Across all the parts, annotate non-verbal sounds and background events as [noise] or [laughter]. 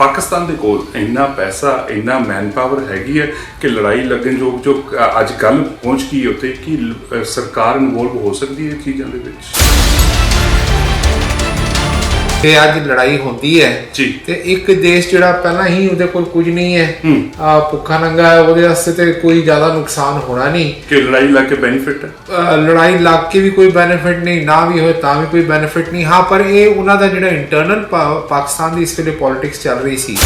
ਪਾਕਿਸਤਾਨ ਦੇ ਕੋਲ ਇੰਨਾ ਪੈਸਾ, ਇੰਨਾ ਮੈਨ ਪਾਵਰ ਹੈਗੀ ਹੈ ਕਿ ਲੜਾਈ ਲੱਗਣ ਜੋ ਜੋ ਅੱਜ ਕੱਲ ਪਹੁੰਚ ਗਈ ਹੈ ਉੱਥੇ, ਕਿ ਸਰਕਾਰ ਇਨਵੋਲਵ ਹੋ ਸਕਦੀ ਹੈ ਇਹ ਚੀਜ਼ਾਂ ਦੇ ਵਿੱਚ? ਤੇ ਅੱਜ ਲੜਾਈ ਹੁੰਦੀ ਹੈ। ਜੀ। ਤੇ ਇੱਕ ਦੇਸ਼ ਜਿਹੜਾ ਪਹਿਲਾਂ ਹੀ ਉਹਦੇ ਕੋਲ ਕੁਝ ਨਹੀਂ ਹੈ। ਆ ਭੁੱਖਾ ਨੰਗਾ ਹੈ ਉਹਦੇ ਵਾਸਤੇ ਤੇ ਕੋਈ ਜ਼ਿਆਦਾ ਨੁਕਸਾਨ ਹੋਣਾ ਨਹੀਂ। ਕਿ ਲੜਾਈ ਲੱਗ ਕੇ ਬੈਨੀਫਿਟ ਹੈ? ਲੜਾਈ ਲੱਗ ਕੇ ਵੀ ਕੋਈ ਬੈਨੀਫਿਟ ਨਹੀਂ ਨਾ ਵੀ ਹੋਏ ਤਾਂ ਵੀ ਕੋਈ ਬੈਨੀਫਿਟ ਨਹੀਂ। ਹਾਂ ਪਰ ਇਹ ਉਹਨਾਂ ਦਾ ਜਿਹੜਾ ਇੰਟਰਨਲ ਪਾਕਿਸਤਾਨ ਦੀ ਇਸ ਵੇਲੇ ਪੋਲਿਟਿਕਸ ਚੱਲ ਰਹੀ ਸੀ।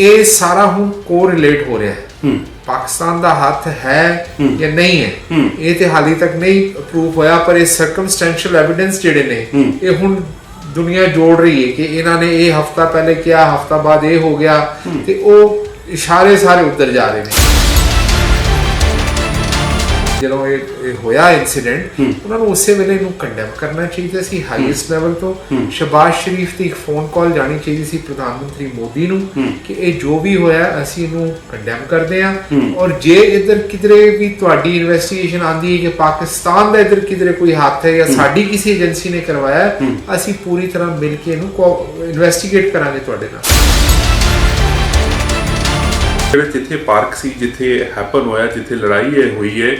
ਇਹ ਸਾਰਾ ਹੁਣ ਕੋਰਿਲੇਟ ਹੋ ਰਿਹਾ ਹੈ। ਹੂੰ। ਪਾਕਿਸਤਾਨ ਦਾ ਹੱਥ ਹੈ ਜਾਂ ਨਹੀਂ ਹੈ। ਇਹ ਤੇ ਹਾਲੇ ਤੱਕ ਨਹੀਂ ਪ੍ਰੂਫ ਹੋਇਆ ਪਰ ਇਹ ਸਰਕਮਸਟੈਂਸ਼ੀਅਲ ਐਵੀਡੈਂਸ ਜਿਹੜੇ ਨੇ। ਇਹ ਹੁਣ ਦੁਨੀਆ ਜੋੜ ਰਹੀ ਹੈ ਕਿ ਇਹਨਾਂ ਨੇ ਇਹ ਹਫਤਾ ਪਹਿਲੇ ਕਿਹਾ ਹਫਤਾ ਬਾਅਦ ਇਹ ਹੋ ਗਿਆ ਤੇ ਉਹ ਇਸ਼ਾਰੇ ਸਾਰੇ ਉੱਧਰ ਜਾ ਰਹੇ ਨੇ। ਜਦੋਂ ਇਹ ਇਹ ਹੋਇਆ ਇਨਸੀਡੈਂਟ ਉਹਨਾਂ ਨੂੰ ਉਸੇ ਵੇਲੇ ਇਹਨੂੰ ਕੰਡੈਮ ਕਰਨਾ ਚਾਹੀਦਾ ਸੀ ਹਾਈਐਸਟ ਲੈਵਲ ਤੋਂ। ਸ਼ਬਾਜ਼ ਸ਼ਰੀਫ ਦੀ ਇੱਕ ਫੋਨ ਕਾਲ ਜਾਣੀ ਚਾਹੀਦੀ ਸੀ ਪ੍ਰਧਾਨ ਮੰਤਰੀ ਮੋਦੀ ਨੂੰ ਕਿ ਇਹ ਜੋ ਵੀ ਹੋਇਆ ਅਸੀਂ ਇਹਨੂੰ ਕੰਡੈਮ ਕਰਦੇ ਹਾਂ। ਔਰ ਜੇ ਇਧਰ ਕਿਧਰੇ ਵੀ ਤੁਹਾਡੀ ਇਨਵੈਸਟੀਗੇਸ਼ਨ ਆਂਦੀ ਹੈ ਕਿ ਪਾਕਿਸਤਾਨ ਦਾ ਇਧਰ ਕਿਧਰੇ ਕੋਈ ਹੱਥ ਹੈ ਜਾਂ ਸਾਡੀ ਕਿਸੇ ਏਜੰਸੀ ਨੇ ਕਰਵਾਇਆ ਅਸੀਂ ਪੂਰੀ ਤਰ੍ਹਾਂ ਮਿਲ ਕੇ ਇਹਨੂੰ ਇਨਵੈਸਟੀਗੇਟ ਕਰਾਂਗੇ ਤੁਹਾਡੇ ਨਾਲ। ਜਿਹੜੇ ਜਿੱਥੇ ਪਾਰਕ ਸੀ ਜਿੱਥੇ ਹੈਪਨ ਹੋਇਆ ਜਿੱਥੇ ਲੜਾਈ ਇਹ ਹੋਈ ਹੈ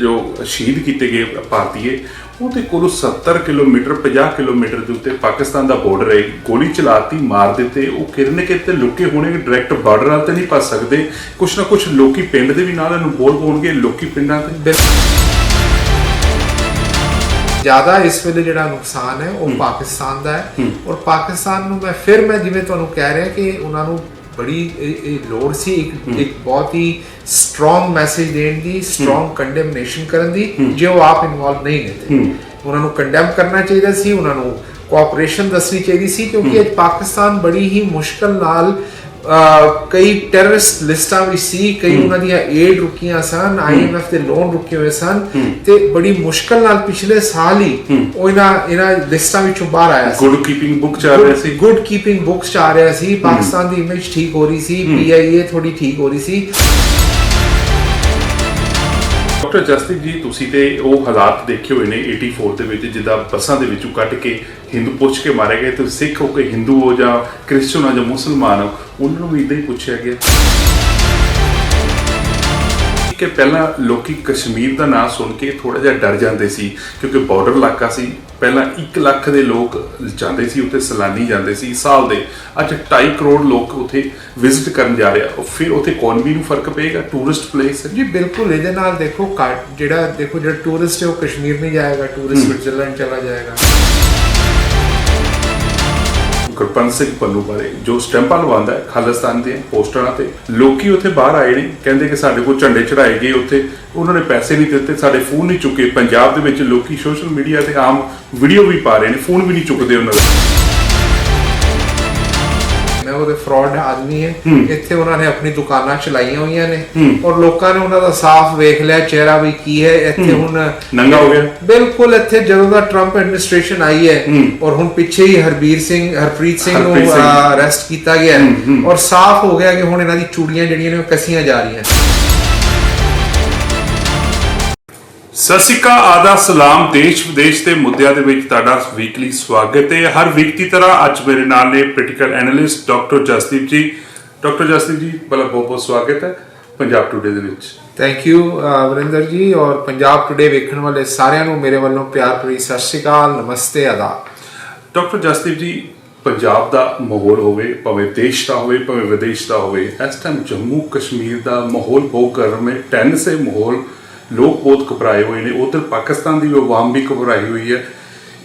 ਜੋ ਸ਼ਹੀਦ ਕੀਤੇ ਗਏ ਭਾਰਤੀਏ ਉਹਦੇ ਕੋਲੋਂ 70 ਕਿਲੋਮੀਟਰ 50 ਕਿਲੋਮੀਟਰ ਦੇ ਉੱਤੇ ਪਾਕਿਸਤਾਨ ਦਾ ਬਾਰਡਰ ਹੈ ਗੋਲੀ ਚਲਾਤੀ ਮਾਰ ਦਿੱਤੇ ਉਹ ਕਿਰਨ ਕਿਤੇ ਲੁਕੇ ਹੋਣੇ ਡਾਇਰੈਕਟ ਬਾਰਡਰ ਨਾਲ ਤੇ ਨਹੀਂ ਪਾ ਸਕਦੇ ਕੁਛ ਨਾ ਕੁਛ ਲੋਕੀ ਪਿੰਡ ਦੇ ਵੀ ਨਾਲ ਇਹਨੂੰ ਬੋਲ ਹੋਣਗੇ ਲੋਕੀ ਪਿੰਡਾਂ ਤੇ। ਜ਼ਿਆਦਾ ਇਸ ਵੇਲੇ ਜਿਹੜਾ ਨੁਕਸਾਨ ਹੈ ਉਹ ਪਾਕਿਸਤਾਨ ਦਾ ਹੈ। ਔਰ ਪਾਕਿਸਤਾਨ ਨੂੰ ਮੈਂ ਫਿਰ ਮੈਂ ਜਿਵੇਂ ਤੁਹਾਨੂੰ ਕਹਿ ਰਿਹਾ ਕਿ ਉਹਨਾਂ ਨੂੰ ਬੜੀ ਲੋੜ ਸੀ ਇੱਕ ਇੱਕ ਬਹੁਤ ਹੀ ਸਟਰੋਂਗ ਮੈਸੇਜ ਦੇਣ ਦੀ ਸਟਰੋਂਗ ਕੰਡੈਮਨੇਸ਼ਨ ਕਰਨ ਦੀ ਜੇ ਉਹ ਆਪ ਇਨਵੋਲਵ ਨਹੀਂ ਨੇ। ਉਹਨਾਂ ਨੂੰ ਕੰਡੈਮ ਕਰਨਾ ਚਾਹੀਦਾ ਸੀ ਉਹਨਾਂ ਨੂੰ ਕੋਆਪਰੇਸ਼ਨ ਦੱਸਣੀ ਚਾਹੀਦੀ ਸੀ ਕਿਉਂਕਿ ਅੱਜ ਪਾਕਿਸਤਾਨ ਬੜੀ ਹੀ ਮੁਸ਼ਕਲ ਨਾਲ ਕਈ ਟੈਰਰਿਸਟ ਲਿਸਟਾਂ ਵਿੱਚ ਸੀ ਕਈ ਉਹਨਾਂ ਦੀਆਂ ਏਡ ਰੁਕੀਆਂ ਸਨ ਆਈਐਮਐਫ ਦੇ ਲੋਨ ਰੁਕੇ ਹੋਏ ਸਨ ਤੇ ਬੜੀ ਮੁਸ਼ਕਲ ਨਾਲ ਪਿਛਲੇ ਸਾਲ ਹੀ ਉਹ ਇਹਨਾਂ ਇਹਨਾਂ ਲਿਸਟਾਂ ਵਿੱਚੋਂ ਬਾਹਰ ਆਇਆ ਸੀ। ਗੁੱਡ ਕੀਪਿੰਗ ਬੁੱਕ ਚੱਲ ਰਿਹਾ ਸੀ। ਗੁੱਡ ਕੀਪਿੰਗ ਬੁੱਕਸ ਚ ਆ ਰਿਹਾ ਸੀ। ਪਾਕਿਸਤਾਨ ਦੀ ਇਮੇਜ ਠੀਕ ਹੋ ਰਹੀ ਸੀ ਪੀਆਈਏ ਥੋੜੀ ਠੀਕ ਹੋ ਰਹੀ ਸੀ। ਡਾਕਟਰ ਜਸਟਿਕ ਜੀ, ਤੁਸੀਂ ਤੇ ਉਹ ਹਾਲਾਤ ਦੇਖੇ ਹੋਏ ਨੇ 84 ਦੇ ਵਿੱਚ, ਜਿੱਦਾਂ ਬੱਸਾਂ ਦੇ ਵਿੱਚੋਂ ਕੱਢ ਕੇ ਹਿੰਦੂ ਪੁੱਛ ਕੇ ਮਾਰੇ ਗਏ ਤੇ ਸਿੱਖ ਹੋ ਕੇ ਹਿੰਦੂ ਹੋ ਜਾਂ ਕ੍ਰਿਸਚਨ ਹੋ ਜਾਂ ਮੁਸਲਮਾਨ ਹੋ, ਉਹਨਾਂ ਨੂੰ ਵੀ ਇਦਾਂ ਹੀ ਪੁੱਛਿਆ ਗਿਆ। ਕਿ ਪਹਿਲਾਂ ਲੋਕੀ ਕਸ਼ਮੀਰ ਦਾ ਨਾਮ ਸੁਣ ਕੇ ਥੋੜਾ ਜਿਹਾ ਡਰ ਜਾਂਦੇ ਸੀ ਕਿਉਂਕਿ ਬਾਰਡਰ ਇਲਾਕਾ ਸੀ। ਪਹਿਲਾਂ 1 ਲੱਖ ਦੇ ਲੋਕ ਜਾਂਦੇ ਸੀ ਉੱਥੇ ਸੈਲਾਨੀ ਜਾਂਦੇ ਸੀ ਸਾਲ ਦੇ। ਅੱਜ 2.5 ਕਰੋੜ ਲੋਕ ਉੱਥੇ ਵਿਜ਼ਿਟ ਕਰਨ ਜਾ ਰਹੇ ਆ। ਫਿਰ ਉੱਥੇ ਇਕਨੋਮੀ ਨੂੰ ਫ਼ਰਕ ਪਏਗਾ ਟੂਰਿਸਟ ਪਲੇਸ ਜੀ ਬਿਲਕੁਲ। ਇਹਦੇ ਨਾਲ ਦੇਖੋ ਜਿਹੜਾ ਦੇਖੋ ਜਿਹੜਾ ਟੂਰਿਸਟ ਹੈ ਉਹ ਕਸ਼ਮੀਰ ਨਹੀਂ ਜਾਏਗਾ। ਟੂਰਿਸਟ ਸਵਿਟਜ਼ਰਲੈਂਡ ਚਲਾ ਜਾਏਗਾ। ਗੁਰਪੰਤ ਸਿੰਘ ਪੰਨੂ ਬਾਰੇ, ਜੋ ਸਟੈਂਪਾਂ ਲਵਾਉਂਦਾ ਹੈ ਖਾਲਿਸਤਾਨ ਦੀਆਂ ਪੋਸਟਰਾਂ ਤੇ। ਲੋਕੀ ਉੱਥੇ ਬਾਹਰ ਆਏ ਨੇ, ਕਹਿੰਦੇ ਕਿ ਸਾਡੇ ਕੋਲ ਝੰਡੇ ਚੜਾਏ ਗਏ ਉੱਥੇ, ਉਹਨਾਂ ਨੇ ਪੈਸੇ ਨਹੀਂ ਦਿੱਤੇ, ਸਾਡੇ ਫੋਨ ਨਹੀਂ ਚੁੱਕੇ। ਪੰਜਾਬ ਦੇ ਵਿੱਚ ਲੋਕੀ ਸੋਸ਼ਲ ਮੀਡੀਆ ਤੇ ਆਮ ਵੀਡੀਓ ਵੀ ਪਾ ਰਹੇ ਨੇ, ਫੋਨ ਵੀ ਨਹੀਂ ਚੁੱਕਦੇ ਉਹਨਾਂ ਦੇ। ਉਹਦੇ ਫਰਾਡ ਆਦਮੀ ਹੈ। ਇੱਥੇ ਉਹਨਾਂ ਨੇ ਆਪਣੀ ਦੁਕਾਨਾਂ ਚਲਾਈਆਂ ਹੋਈਆਂ ਨੇ। ਔਰ ਲੋਕਾਂ ਨੇ ਉਹਨਾਂ ਦਾ ਸਾਫ਼ ਵੇਖ ਲਿਆ ਚਿਹਰਾ ਵੀ ਕੀ ਹੈ। ਇੱਥੇ ਹੁਣ ਨੰਗਾ ਹੋ ਗਿਆ। ਬਿਲਕੁਲ ਇੱਥੇ ਜਦੋਂ ਦਾ ਟਰੰਪ ਐਡਮਿਨਿਸਟ੍ਰੇਸ਼ਨ ਆਈ ਹੈ ਔਰ ਹੁਣ ਪਿੱਛੇ ਹੀ ਹਰਬੀਰ ਸਿੰਘ ਹਰਪ੍ਰੀਤ ਸਿੰਘ ਨੂੰ। ਅਰੈਸਟ ਕੀਤਾ ਗਿਆ ਔਰ ਸਾਫ਼ ਹੋ ਗਿਆ ਕਿ ਹੁਣ ਇਹਨਾਂ ਦੀ ਚੂੜੀਆਂ ਜਿਹੜੀਆਂ ਨੇ ਉਹ ਕਸੀਆਂ ਜਾ ਰਹੀਆਂ। ਸਤਿ ਸ਼੍ਰੀ ਅਕਾਲ ਆਦਾ ਸਲਾਮ ਦੇਸ਼ ਵਿਦੇਸ਼ ਦੇ ਮੁੱਦਿਆਂ ਦੇ ਵਿੱਚ ਤੁਹਾਡਾ ਵੀਕਲੀ ਸਵਾਗਤ ਹੈ। ਹਰ ਵੀਕ ਦੀ ਤਰ੍ਹਾਂ ਅੱਜ ਮੇਰੇ ਨਾਲ ਨੇ ਪੋਲੀਟੀਕਲ ਐਨਾਲਿਸਟ ਡਾਕਟਰ ਜਸਦੀਪ ਜੀ। ਡਾਕਟਰ ਜਸਦੀਪ ਜੀ ਬੜਾ ਬਹੁਤ ਬਹੁਤ ਸਵਾਗਤ ਹੈ ਪੰਜਾਬ ਟੁਡੇ ਦੇ ਵਿੱਚ। ਥੈਂਕ ਯੂ ਵਰਿੰਦਰ ਜੀ ਔਰ ਪੰਜਾਬ ਟੁਡੇ ਵੇਖਣ ਵਾਲੇ ਸਾਰਿਆਂ ਨੂੰ ਮੇਰੇ ਵੱਲੋਂ ਪਿਆਰ ਭਰੀ ਸਤਿ ਸ਼੍ਰੀ ਅਕਾਲ ਨਮਸਤੇ ਆਦਾਬ। ਡਾਕਟਰ ਜਸਦੀਪ ਜੀ ਪੰਜਾਬ ਦਾ ਮਾਹੌਲ ਹੋਵੇ ਭਾਵੇਂ ਦੇਸ਼ ਦਾ ਹੋਵੇ ਭਾਵੇਂ ਵਿਦੇਸ਼ ਦਾ ਹੋਵੇ ਇਸ ਟਾਈਮ ਜੰਮੂ ਕਸ਼ਮੀਰ ਦਾ ਮਾਹੌਲ ਬਹੁਤ ਗਰਮ ਹੈ। ਟੈਨਸ ਹੈ ਮਾਹੌਲ। ਲੋਕ ਬਹੁਤ ਘਬਰਾਏ ਹੋਏ ਨੇ। ਉਧਰ ਪਾਕਿਸਤਾਨ ਦੀ ਵੀ ਆਵਾਮ ਵੀ ਘਬਰਾਈ ਹੋਈ ਹੈ।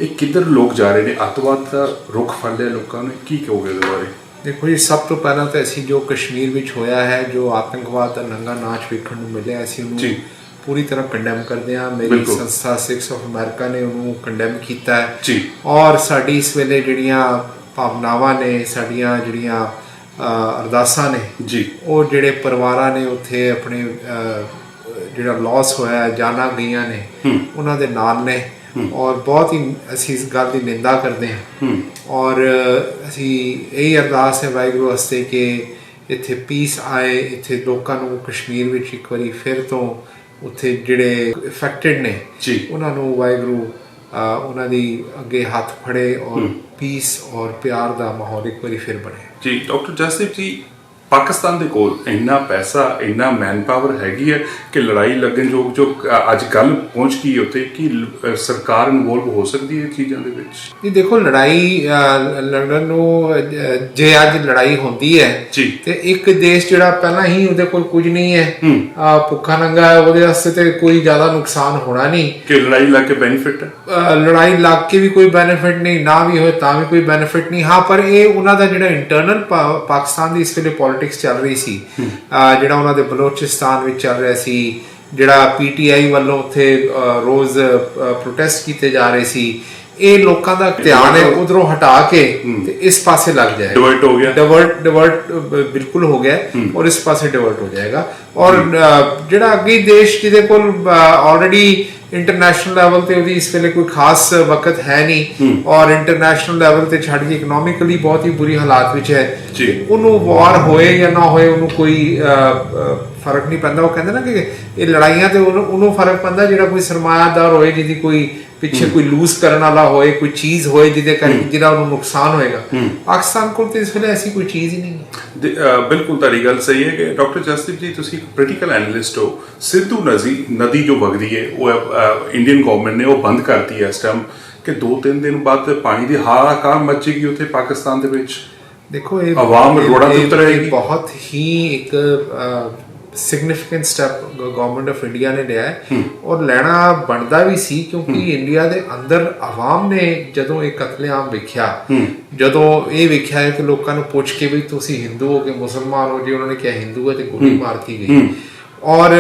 ਇਹ ਕਿੱਧਰ ਲੋਕ ਜਾ ਰਹੇ ਨੇ? ਅੱਤਵਾਦ ਦਾ ਰੁਖ ਫੜ ਲਿਆ ਲੋਕਾਂ ਨੇ। ਕੀ ਕਹੋਗੇ ਇਹਦੇ ਬਾਰੇ? ਦੇਖੋ ਜੀ ਸਭ ਤੋਂ ਪਹਿਲਾਂ ਤਾਂ ਅਸੀਂ ਜੋ ਕਸ਼ਮੀਰ ਵਿੱਚ ਹੋਇਆ ਹੈ ਜੋ ਆਤੰਕਵਾਦ ਦਾ ਨੰਗਾ ਨਾਚ ਵੇਖਣ ਨੂੰ ਮਿਲਿਆ ਅਸੀਂ ਉਹਨੂੰ ਜੀ। ਪੂਰੀ ਤਰ੍ਹਾਂ ਕੰਡੈਮ ਕਰਦੇ ਹਾਂ। ਮੇਰੀ। ਸੰਸਥਾ ਸਿਕਸ ਆਫ ਅਮਰੀਕਾ ਨੇ ਉਹਨੂੰ ਕੰਡੈਮ ਕੀਤਾ ਹੈ। ਜੀ। ਔਰ ਸਾਡੀ ਇਸ ਵੇਲੇ ਜਿਹੜੀਆਂ ਭਾਵਨਾਵਾਂ ਨੇ ਸਾਡੀਆਂ ਜਿਹੜੀਆਂ ਅਰਦਾਸਾਂ ਨੇ ਜੀ। ਉਹ ਜਿਹੜੇ ਪਰਿਵਾਰਾਂ ਨੇ ਉੱਥੇ ਆਪਣੇ ਜਿਹੜਾ ਲਾਸ ਹੋਇਆ ਹੈ, ਜਾਨਾਂ ਗਈਆਂ ਨੇ ਉਹਨਾਂ ਦੇ ਨਾਲ ਨੇ। ਔਰ ਬਹੁਤ ਹੀ ਅਸੀਂ ਇਸ ਗੱਲ ਦੀ ਨਿੰਦਾ ਕਰਦੇ ਹਾਂ। ਔਰ ਅਸੀਂ ਇਹ ਅਰਦਾਸ ਹੈ ਵਾਹਿਗੁਰੂ ਵਾਸਤੇ ਕਿ ਇੱਥੇ ਪੀਸ ਆਏ ਇੱਥੇ ਲੋਕਾਂ ਨੂੰ ਕਸ਼ਮੀਰ ਵਿੱਚ ਇੱਕ ਵਾਰੀ ਫਿਰ ਤੋਂ ਉੱਥੇ ਜਿਹੜੇ ਇਫੈਕਟਡ ਨੇ ਜੀ। ਉਹਨਾਂ ਨੂੰ ਵਾਹਿਗੁਰੂ ਉਹਨਾਂ ਦੀ ਅੱਗੇ ਹੱਥ ਫੜੇ ਔਰ ਪੀਸ ਔਰ ਪਿਆਰ ਦਾ ਮਾਹੌਲ ਇੱਕ ਵਾਰੀ ਫਿਰ ਬਣੇ ਜੀ ਡਾਕਟਰ ਜਸਦੀਪ ਜੀ ਪਾਕਿਸਤਾਨ ਦੇ ਕੋਲ ਇੰਨਾ ਪੈਸਾ ਇੰਨਾ ਮੈਨ ਪਾਵਰ ਹੈਗੀ ਹੈ ਕਿ ਲੜਾਈ ਲੱਗਣ ਯੋਗ ਜੋ ਅੱਜ ਕੱਲ ਪਹੁੰਚ ਗਈ ਉੱਤੇ ਕਿ ਲ- ਸਰਕਾਰ ਇਨਵੋਲਵ ਹੋ ਸਕਦੀ ਹੈ ਚੀਜ਼ਾਂ ਦੇ ਵਿੱਚ? ਇਹ ਦੇਖੋ ਲੜਾਈ ਲੜਨ ਨੂੰ ਜੇ ਅੱਜ ਲੜਾਈ ਹੁੰਦੀ ਹੈ ਤੇ ਇੱਕ ਦੇਸ਼ ਜਿਹੜਾ ਪਹਿਲਾਂ ਹੀ ਉਹਦੇ ਕੋਲ ਕੁਝ ਨਹੀਂ ਹੈ। ਆ ਭੁੱਖਾ ਨੰਗਾ ਹੈ ਉਹਦੇ ਵਾਸਤੇ ਤੇ ਕੋਈ ਜ਼ਿਆਦਾ ਨੁਕਸਾਨ ਹੋਣਾ ਨਹੀਂ। ਕਿ ਲੜਾਈ ਲੱਗ ਕੇ ਬੈਨੀਫਿਟ ਲੜਾਈ ਲੱਗ ਕੇ ਵੀ ਕੋਈ ਬੈਨੀਫਿਟ ਨਹੀਂ ਨਾ ਵੀ ਹੋਏ ਤਾਂ ਵੀ ਕੋਈ ਬੈਨੀਫਿਟ ਨਹੀਂ। ਹਾਂ ਪਰ ਇਹ ਉਹਨਾਂ ਦਾ ਜਿਹੜਾ ਇੰਟਰਨਲ ਪਾਕਿਸਤਾਨ ਦੀ ਇਸ ਵੇਲੇ ਪੋਲਿਟਿਕਸ ਚੱਲ ਰਹੀ ਸੀ ਜਿਹੜਾ ਉਹਨਾਂ ਦੇ ਬਲੋਚਿਸਤਾਨ ਵਿੱਚ ਚੱਲ ਰਿਹਾ ਸੀ ਜਿਹੜਾ ਪੀਟੀਆਈ ਵੱਲੋਂ ਉੱਥੇ ਰੋਜ਼ ਪ੍ਰੋਟੈਸਟ ਕੀਤੇ ਜਾ ਰਹੇ ਸੀ ਇਹ ਲੋਕਾਂ ਦਾ ਧਿਆਨ ਹੈ ਉਧਰੋਂ ਹਟਾ ਕੇ ਤੇ ਇਸ ਪਾਸੇ ਲੱਗ ਜਾਏਗਾ ਡਿਵਰਟ ਹੋ ਗਿਆ। ਡਿਵਰਟ ਡਿਵਰਟ ਬਿਲਕੁਲ ਹੋ ਗਿਆ ਔਰ ਇਸ ਪਾਸੇ ਡਿਵਰਟ ਹੋ ਜਾਏਗਾ। ਔਰ ਜਿਹੜਾ ਅੱਗੇ ਦੇਸ਼ ਜਿਹਦੇ ਕੋਲ ਆਲਰੇਡੀ ਇੰਟਰਨੈਸ਼ਨਲ ਲੈਵਲ ਤੇ ਉਹਦੀ ਇਸ ਵੇਲੇ ਕੋਈ ਖਾਸ ਵਕਤ ਹੈ ਨਹੀਂ ਔਰ ਇੰਟਰਨੈਸ਼ਨਲ ਲੈਵਲ ਤੇ ਛੱਡ ਕੇ ਇਕਨੋਮਿਕਲੀ ਬਹੁਤ ਹੀ ਬੁਰੀ ਹਾਲਾਤ ਵਿੱਚ ਹੈ। ਉਹਨੂੰ ਵਾਰ ਹੋਏ ਜਾਂ ਨਾ ਹੋਏ ਉਹਨੂੰ ਕੋਈ ਫ਼ਰਕ ਨਹੀਂ ਪੈਂਦਾ। ਉਹ ਕਹਿੰਦੇ ਨਾ ਕਿ ਇਹ ਲੜਾਈਆਂ ਤੇ ਉਹਨੂੰ ਫ਼ਰਕ ਪੈਂਦਾ ਜਿਹੜਾ ਕੋਈ ਸਰਮਾਇਆਦਾਰ ਹੋਏ ਜਿਹਦੀ ਕੋਈ ਪਿੱਛੇ ਕੋਈ ਲੂਜ਼ ਕਰਨ ਵਾਲਾ ਹੋਏ ਕੋਈ ਚੀਜ਼ ਹੋਏ ਜਿਹਦੇ ਕਰਕੇ ਜਿਹੜਾ ਉਹਨੂੰ ਨੁਕਸਾਨ ਹੋਏਗਾ। ਪਾਕਿਸਤਾਨ ਕੋਲ ਤੇ ਇਸ ਵੇਲੇ ਐਸੀ ਕੋਈ ਚੀਜ਼ ਹੀ ਨਹੀਂ ਹੈ। ਬਿਲਕੁਲ ਤੁਹਾਡੀ ਗੱਲ ਸਹੀ ਹੈ ਕਿ ਡਾਕਟਰ ਜਸਦੀਪ ਜੀ ਤੁਸੀਂ ਇੱਕ ਪੋਲੀਟੀਕਲ ਐਨਾਲਿਸਟ ਹੋ। ਸਿੱਧੂ ਨਦੀ ਨਦੀ ਜੋ ਵਗਦੀ ਹੈ ਉਹ ਇੰਡੀਅਨ ਗਵਰਨਮੈਂਟ ਨੇ ਉਹ ਬੰਦ ਕਰਤੀ ਹੈ ਇਸ ਟਾਈਮ ਕਿ ਦੋ ਤਿੰਨ ਦਿਨ ਬਾਅਦ ਪਾਣੀ ਦੀ ਹਾਹਾਕਾਰ ਮਚੇਗੀ ਉੱਥੇ ਪਾਕਿਸਤਾਨ ਦੇ ਵਿੱਚ। ਦੇਖੋ ਇਹ ਆਵਾਮ ਰੋਡਾਂ ਤੇ ਇਹ- ਉਤਰ ਇਹ ਆਏਗੀ। ਬਹੁਤ ਹੀ ਇੱਕ significant step government of India ਨੇ ਲਿਆ ਹੈ। ਔਰ ਲੈਣਾ ਬਣਦਾ ਵੀ ਸੀ ਕਿਉਂਕਿ ਇੰਡੀਆ ਦੇ ਅੰਦਰ ਆਵਾਮ ਨੇ ਜਦੋਂ ਇਹ ਕਤਲੇਆਮ ਵੇਖਿਆ ਜਦੋਂ ਇਹ ਵੇਖਿਆ ਹੈ ਕਿ ਲੋਕਾਂ ਨੂੰ ਪੁੱਛ ਕੇ ਵੀ ਤੁਸੀਂ ਹਿੰਦੂ ਹੋ ਕਿ ਮੁਸਲਮਾਨ ਹੋ ਜੇ ਉਹਨਾਂ ਨੇ ਕਿਹਾ ਹਿੰਦੂ ਹੈ ਤੇ ਗੋਲੀ ਮਾਰਤੀ ਗਈ। ਔਰ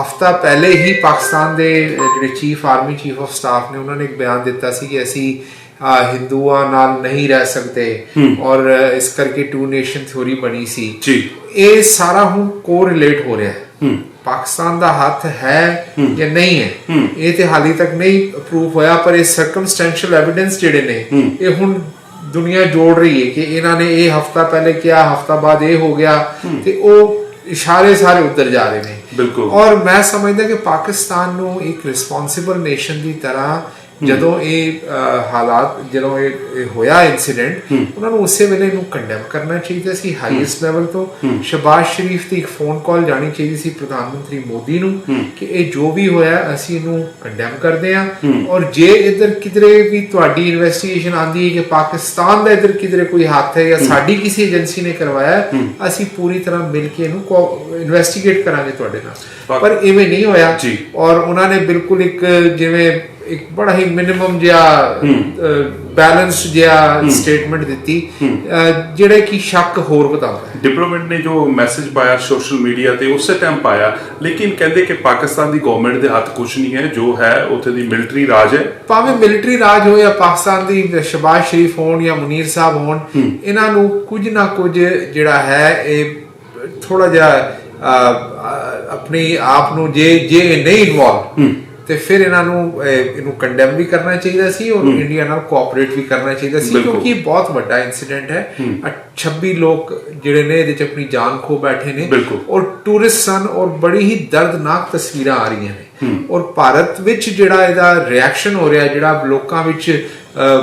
ਹਫਤਾ ਪਹਿਲੇ ਹੀ ਪਾਕਿਸਤਾਨ ਦੇ ਜਿਹੜੇ chief army chief of staff ਨੇ ਉਹਨਾਂ ਨੇ ਇੱਕ ਬਿਆਨ ਦਿੱਤਾ ਸੀ ਕਿ ਅਸੀਂ ਹਿੰਦੂਆਂ ਨਾਲ ਨਹੀਂ ਰਹਿ ਸਕਦੇ ਔਰ ਇਸ ਕਰਕੇ ਟੂ ਨੇਸ਼ਨ ਥਿਉਰੀ ਬਣੀ ਸੀ ਜੀ ਇਹ ਸਾਰਾ ਹੁਣ ਕੋਰਿਲੇਟ ਹੋ ਰਿਹਾ ਹੈ ਪਾਕਿਸਤਾਨ ਦਾ ਹੱਥ ਹੈ ਜਾਂ ਨਹੀਂ ਹੈ ਇਹ ਤੇ ਹਾਲੇ ਤੱਕ ਨਹੀਂ ਪ੍ਰੂਫ ਹੋਇਆ ਪਰ ਇਹ ਸਰਕਮਸਟੈਂਸ਼ੀਅਲ ਐਵੀਡੈਂਸ ਜਿਹੜੇ ਨੇ ਇਹ ਹੁਣ ਦੁਨੀਆ ਜੋੜ ਰਹੀ ਹੈ ਕਿ ਇਹਨਾਂ ਨੇ ਇਹ ਹਫਤਾ ਪਹਿਲੇ ਕਿਹਾ ਹਫਤਾ ਬਾਅਦ ਇਹ ਹੋ ਗਿਆ ਤੇ ਉਹ ਇਸ਼ਾਰੇ ਸਾਰੇ ਉੱਧਰ ਜਾ ਰਹੇ ਨੇ ਬਿਲਕੁਲ ਔਰ ਮੈਂ ਸਮਝਦਾ ਕਿ ਪਾਕਿਸਤਾਨ ਨੂੰ ਇੱਕ ਰਿਸਪੌਂਸਿਬਲ ਨੇਸ਼ਨ ਦੀ ਤਰ੍ਹਾਂ ਜਦੋਂ ਇਹ ਹਾਲਾਤ ਜਦੋਂ ਇਹ ਹੋਇਆ ਇਨਸੀਡੈਂਟ ਉਹਨਾਂ ਨੂੰ ਉਸੇ ਵੇਲੇ ਇਹਨੂੰ ਕੰਡੈਮ ਕਰਨਾ ਚਾਹੀਦਾ ਸੀ ਹਾਈਐਸਟ ਲੈਵਲ ਤੋਂ। ਸ਼ਬਾਜ਼ ਸ਼ਰੀਫ ਦੀ ਇੱਕ ਫੋਨ ਕਾਲ ਜਾਣੀ ਚਾਹੀਦੀ ਸੀ ਪ੍ਰਧਾਨ ਮੰਤਰੀ ਮੋਦੀ ਨੂੰ ਕਿ ਇਹ ਜੋ ਵੀ ਹੋਇਆ ਅਸੀਂ ਇਹਨੂੰ ਕੰਡੈਮ ਕਰਦੇ ਹਾਂ। ਔਰ ਜੇ ਇਧਰ ਕਿਧਰੇ ਵੀ ਤੁਹਾਡੀ ਇਨਵੈਸਟੀਗੇਸ਼ਨ ਆਂਦੀ ਹੈ ਕਿ ਪਾਕਿਸਤਾਨ ਦਾ ਇਧਰ ਕਿਧਰੇ ਕੋਈ ਹੱਥ ਹੈ ਜਾਂ ਸਾਡੀ ਕਿਸੇ ਏਜੰਸੀ ਨੇ ਕਰਵਾਇਆ ਅਸੀਂ ਪੂਰੀ ਤਰ੍ਹਾਂ ਮਿਲ ਕੇ ਇਹਨੂੰ ਇਨਵੈਸਟੀਗੇਟ ਕਰਾਂਗੇ ਤੁਹਾਡੇ ਨਾਲ। ਪਰ ਇਵੇਂ ਨਹੀਂ ਹੋਇਆ। ਔਰ ਉਹਨਾਂ ਨੇ ਬਿਲਕੁਲ ਇੱਕ ਜਿਵੇਂ ਇੱਕ ਬੜਾ ਹੀ ਮਿਨੀਮਮ ਜਿਹਾ ਬੈਲੈਂਸਡ ਜਿਹਾ ਸਟੇਟਮੈਂਟ ਦਿੱਤੀ। ਜਿਹੜੇ ਕਿ ਸ਼ੱਕ ਹੋਰ ਵਧਾਉਂਦਾ ਹੈ। ਡਿਪਲੋਮੈਟ ਨੇ ਜੋ ਮੈਸੇਜ ਪਾਇਆ ਸੋਸ਼ਲ ਮੀਡੀਆ ਤੇ ਉਸੇ ਟਾਈਮ ਪਾਇਆ। ਲੇਕਿਨ ਕਹਿੰਦੇ ਕਿ ਪਾਕਿਸਤਾਨ ਦੀ ਗਵਰਨਮੈਂਟ ਦੇ ਹੱਥ ਕੁਝ ਨਹੀਂ ਹੈ ਜੋ ਹੈ ਉੱਥੇ ਦੀ ਮਿਲਟਰੀ ਰਾਜ ਹੈ। ਭਾਵੇਂ ਮਿਲਟਰੀ ਰਾਜ ਹੋਏ ਜਾਂ ਪਾਕਿਸਤਾਨ ਦੀ ਸ਼ਬਾਜ਼ ਸ਼ਰੀਫ ਹੋਣ ਜਾਂ ਮੁਨੀਰ ਸਾਹਿਬ ਹੋਣ ਇਹਨਾਂ ਨੂੰ ਕੁਝ ਨਾ ਕੁਝ ਜਿਹੜਾ ਹੈ ਇਹ ਥੋੜਾ ਜਿਹਾ ਆਪਣੀ ਆਪ ਨੂੰ ਜੇ ਜੇ ਨਹੀਂ ਇਨਵੋਲਵ ਤੇ ਫਿਰ ਇਹਨਾਂ ਨੂੰ ਇਹਨੂੰ ਕੰਡੈਮ ਵੀ ਕਰਨਾ ਚਾਹੀਦਾ ਸੀ ਔਰ ਇੰਡੀਆ ਨਾਲ ਕੋਆਪਰੇਟ ਵੀ ਕਰਨਾ ਚਾਹੀਦਾ ਸੀ। ਕਿਉਂਕਿ ਇਹ ਬਹੁਤ ਵੱਡਾ ਇਨਸੀਡੈਂਟ ਹੈ। ਅਹ 26 ਲੋਕ ਜਿਹੜੇ ਨੇ ਇਹਦੇ ਚ ਆਪਣੀ ਜਾਨ ਖੋ ਬੈਠੇ ਨੇ। ਔਰ ਟੂਰਿਸਟ ਸਨ ਔਰ ਬੜੀ ਹੀ ਦਰਦਨਾਕ ਤਸਵੀਰਾਂ ਆ ਰਹੀਆਂ ਨੇ। ਔਰ ਭਾਰਤ ਵਿੱਚ ਜਿਹੜਾ ਇਹਦਾ ਰਿਐਕਸ਼ਨ ਹੋ ਰਿਹਾ ਜਿਹੜਾ ਲੋਕਾਂ ਵਿੱਚ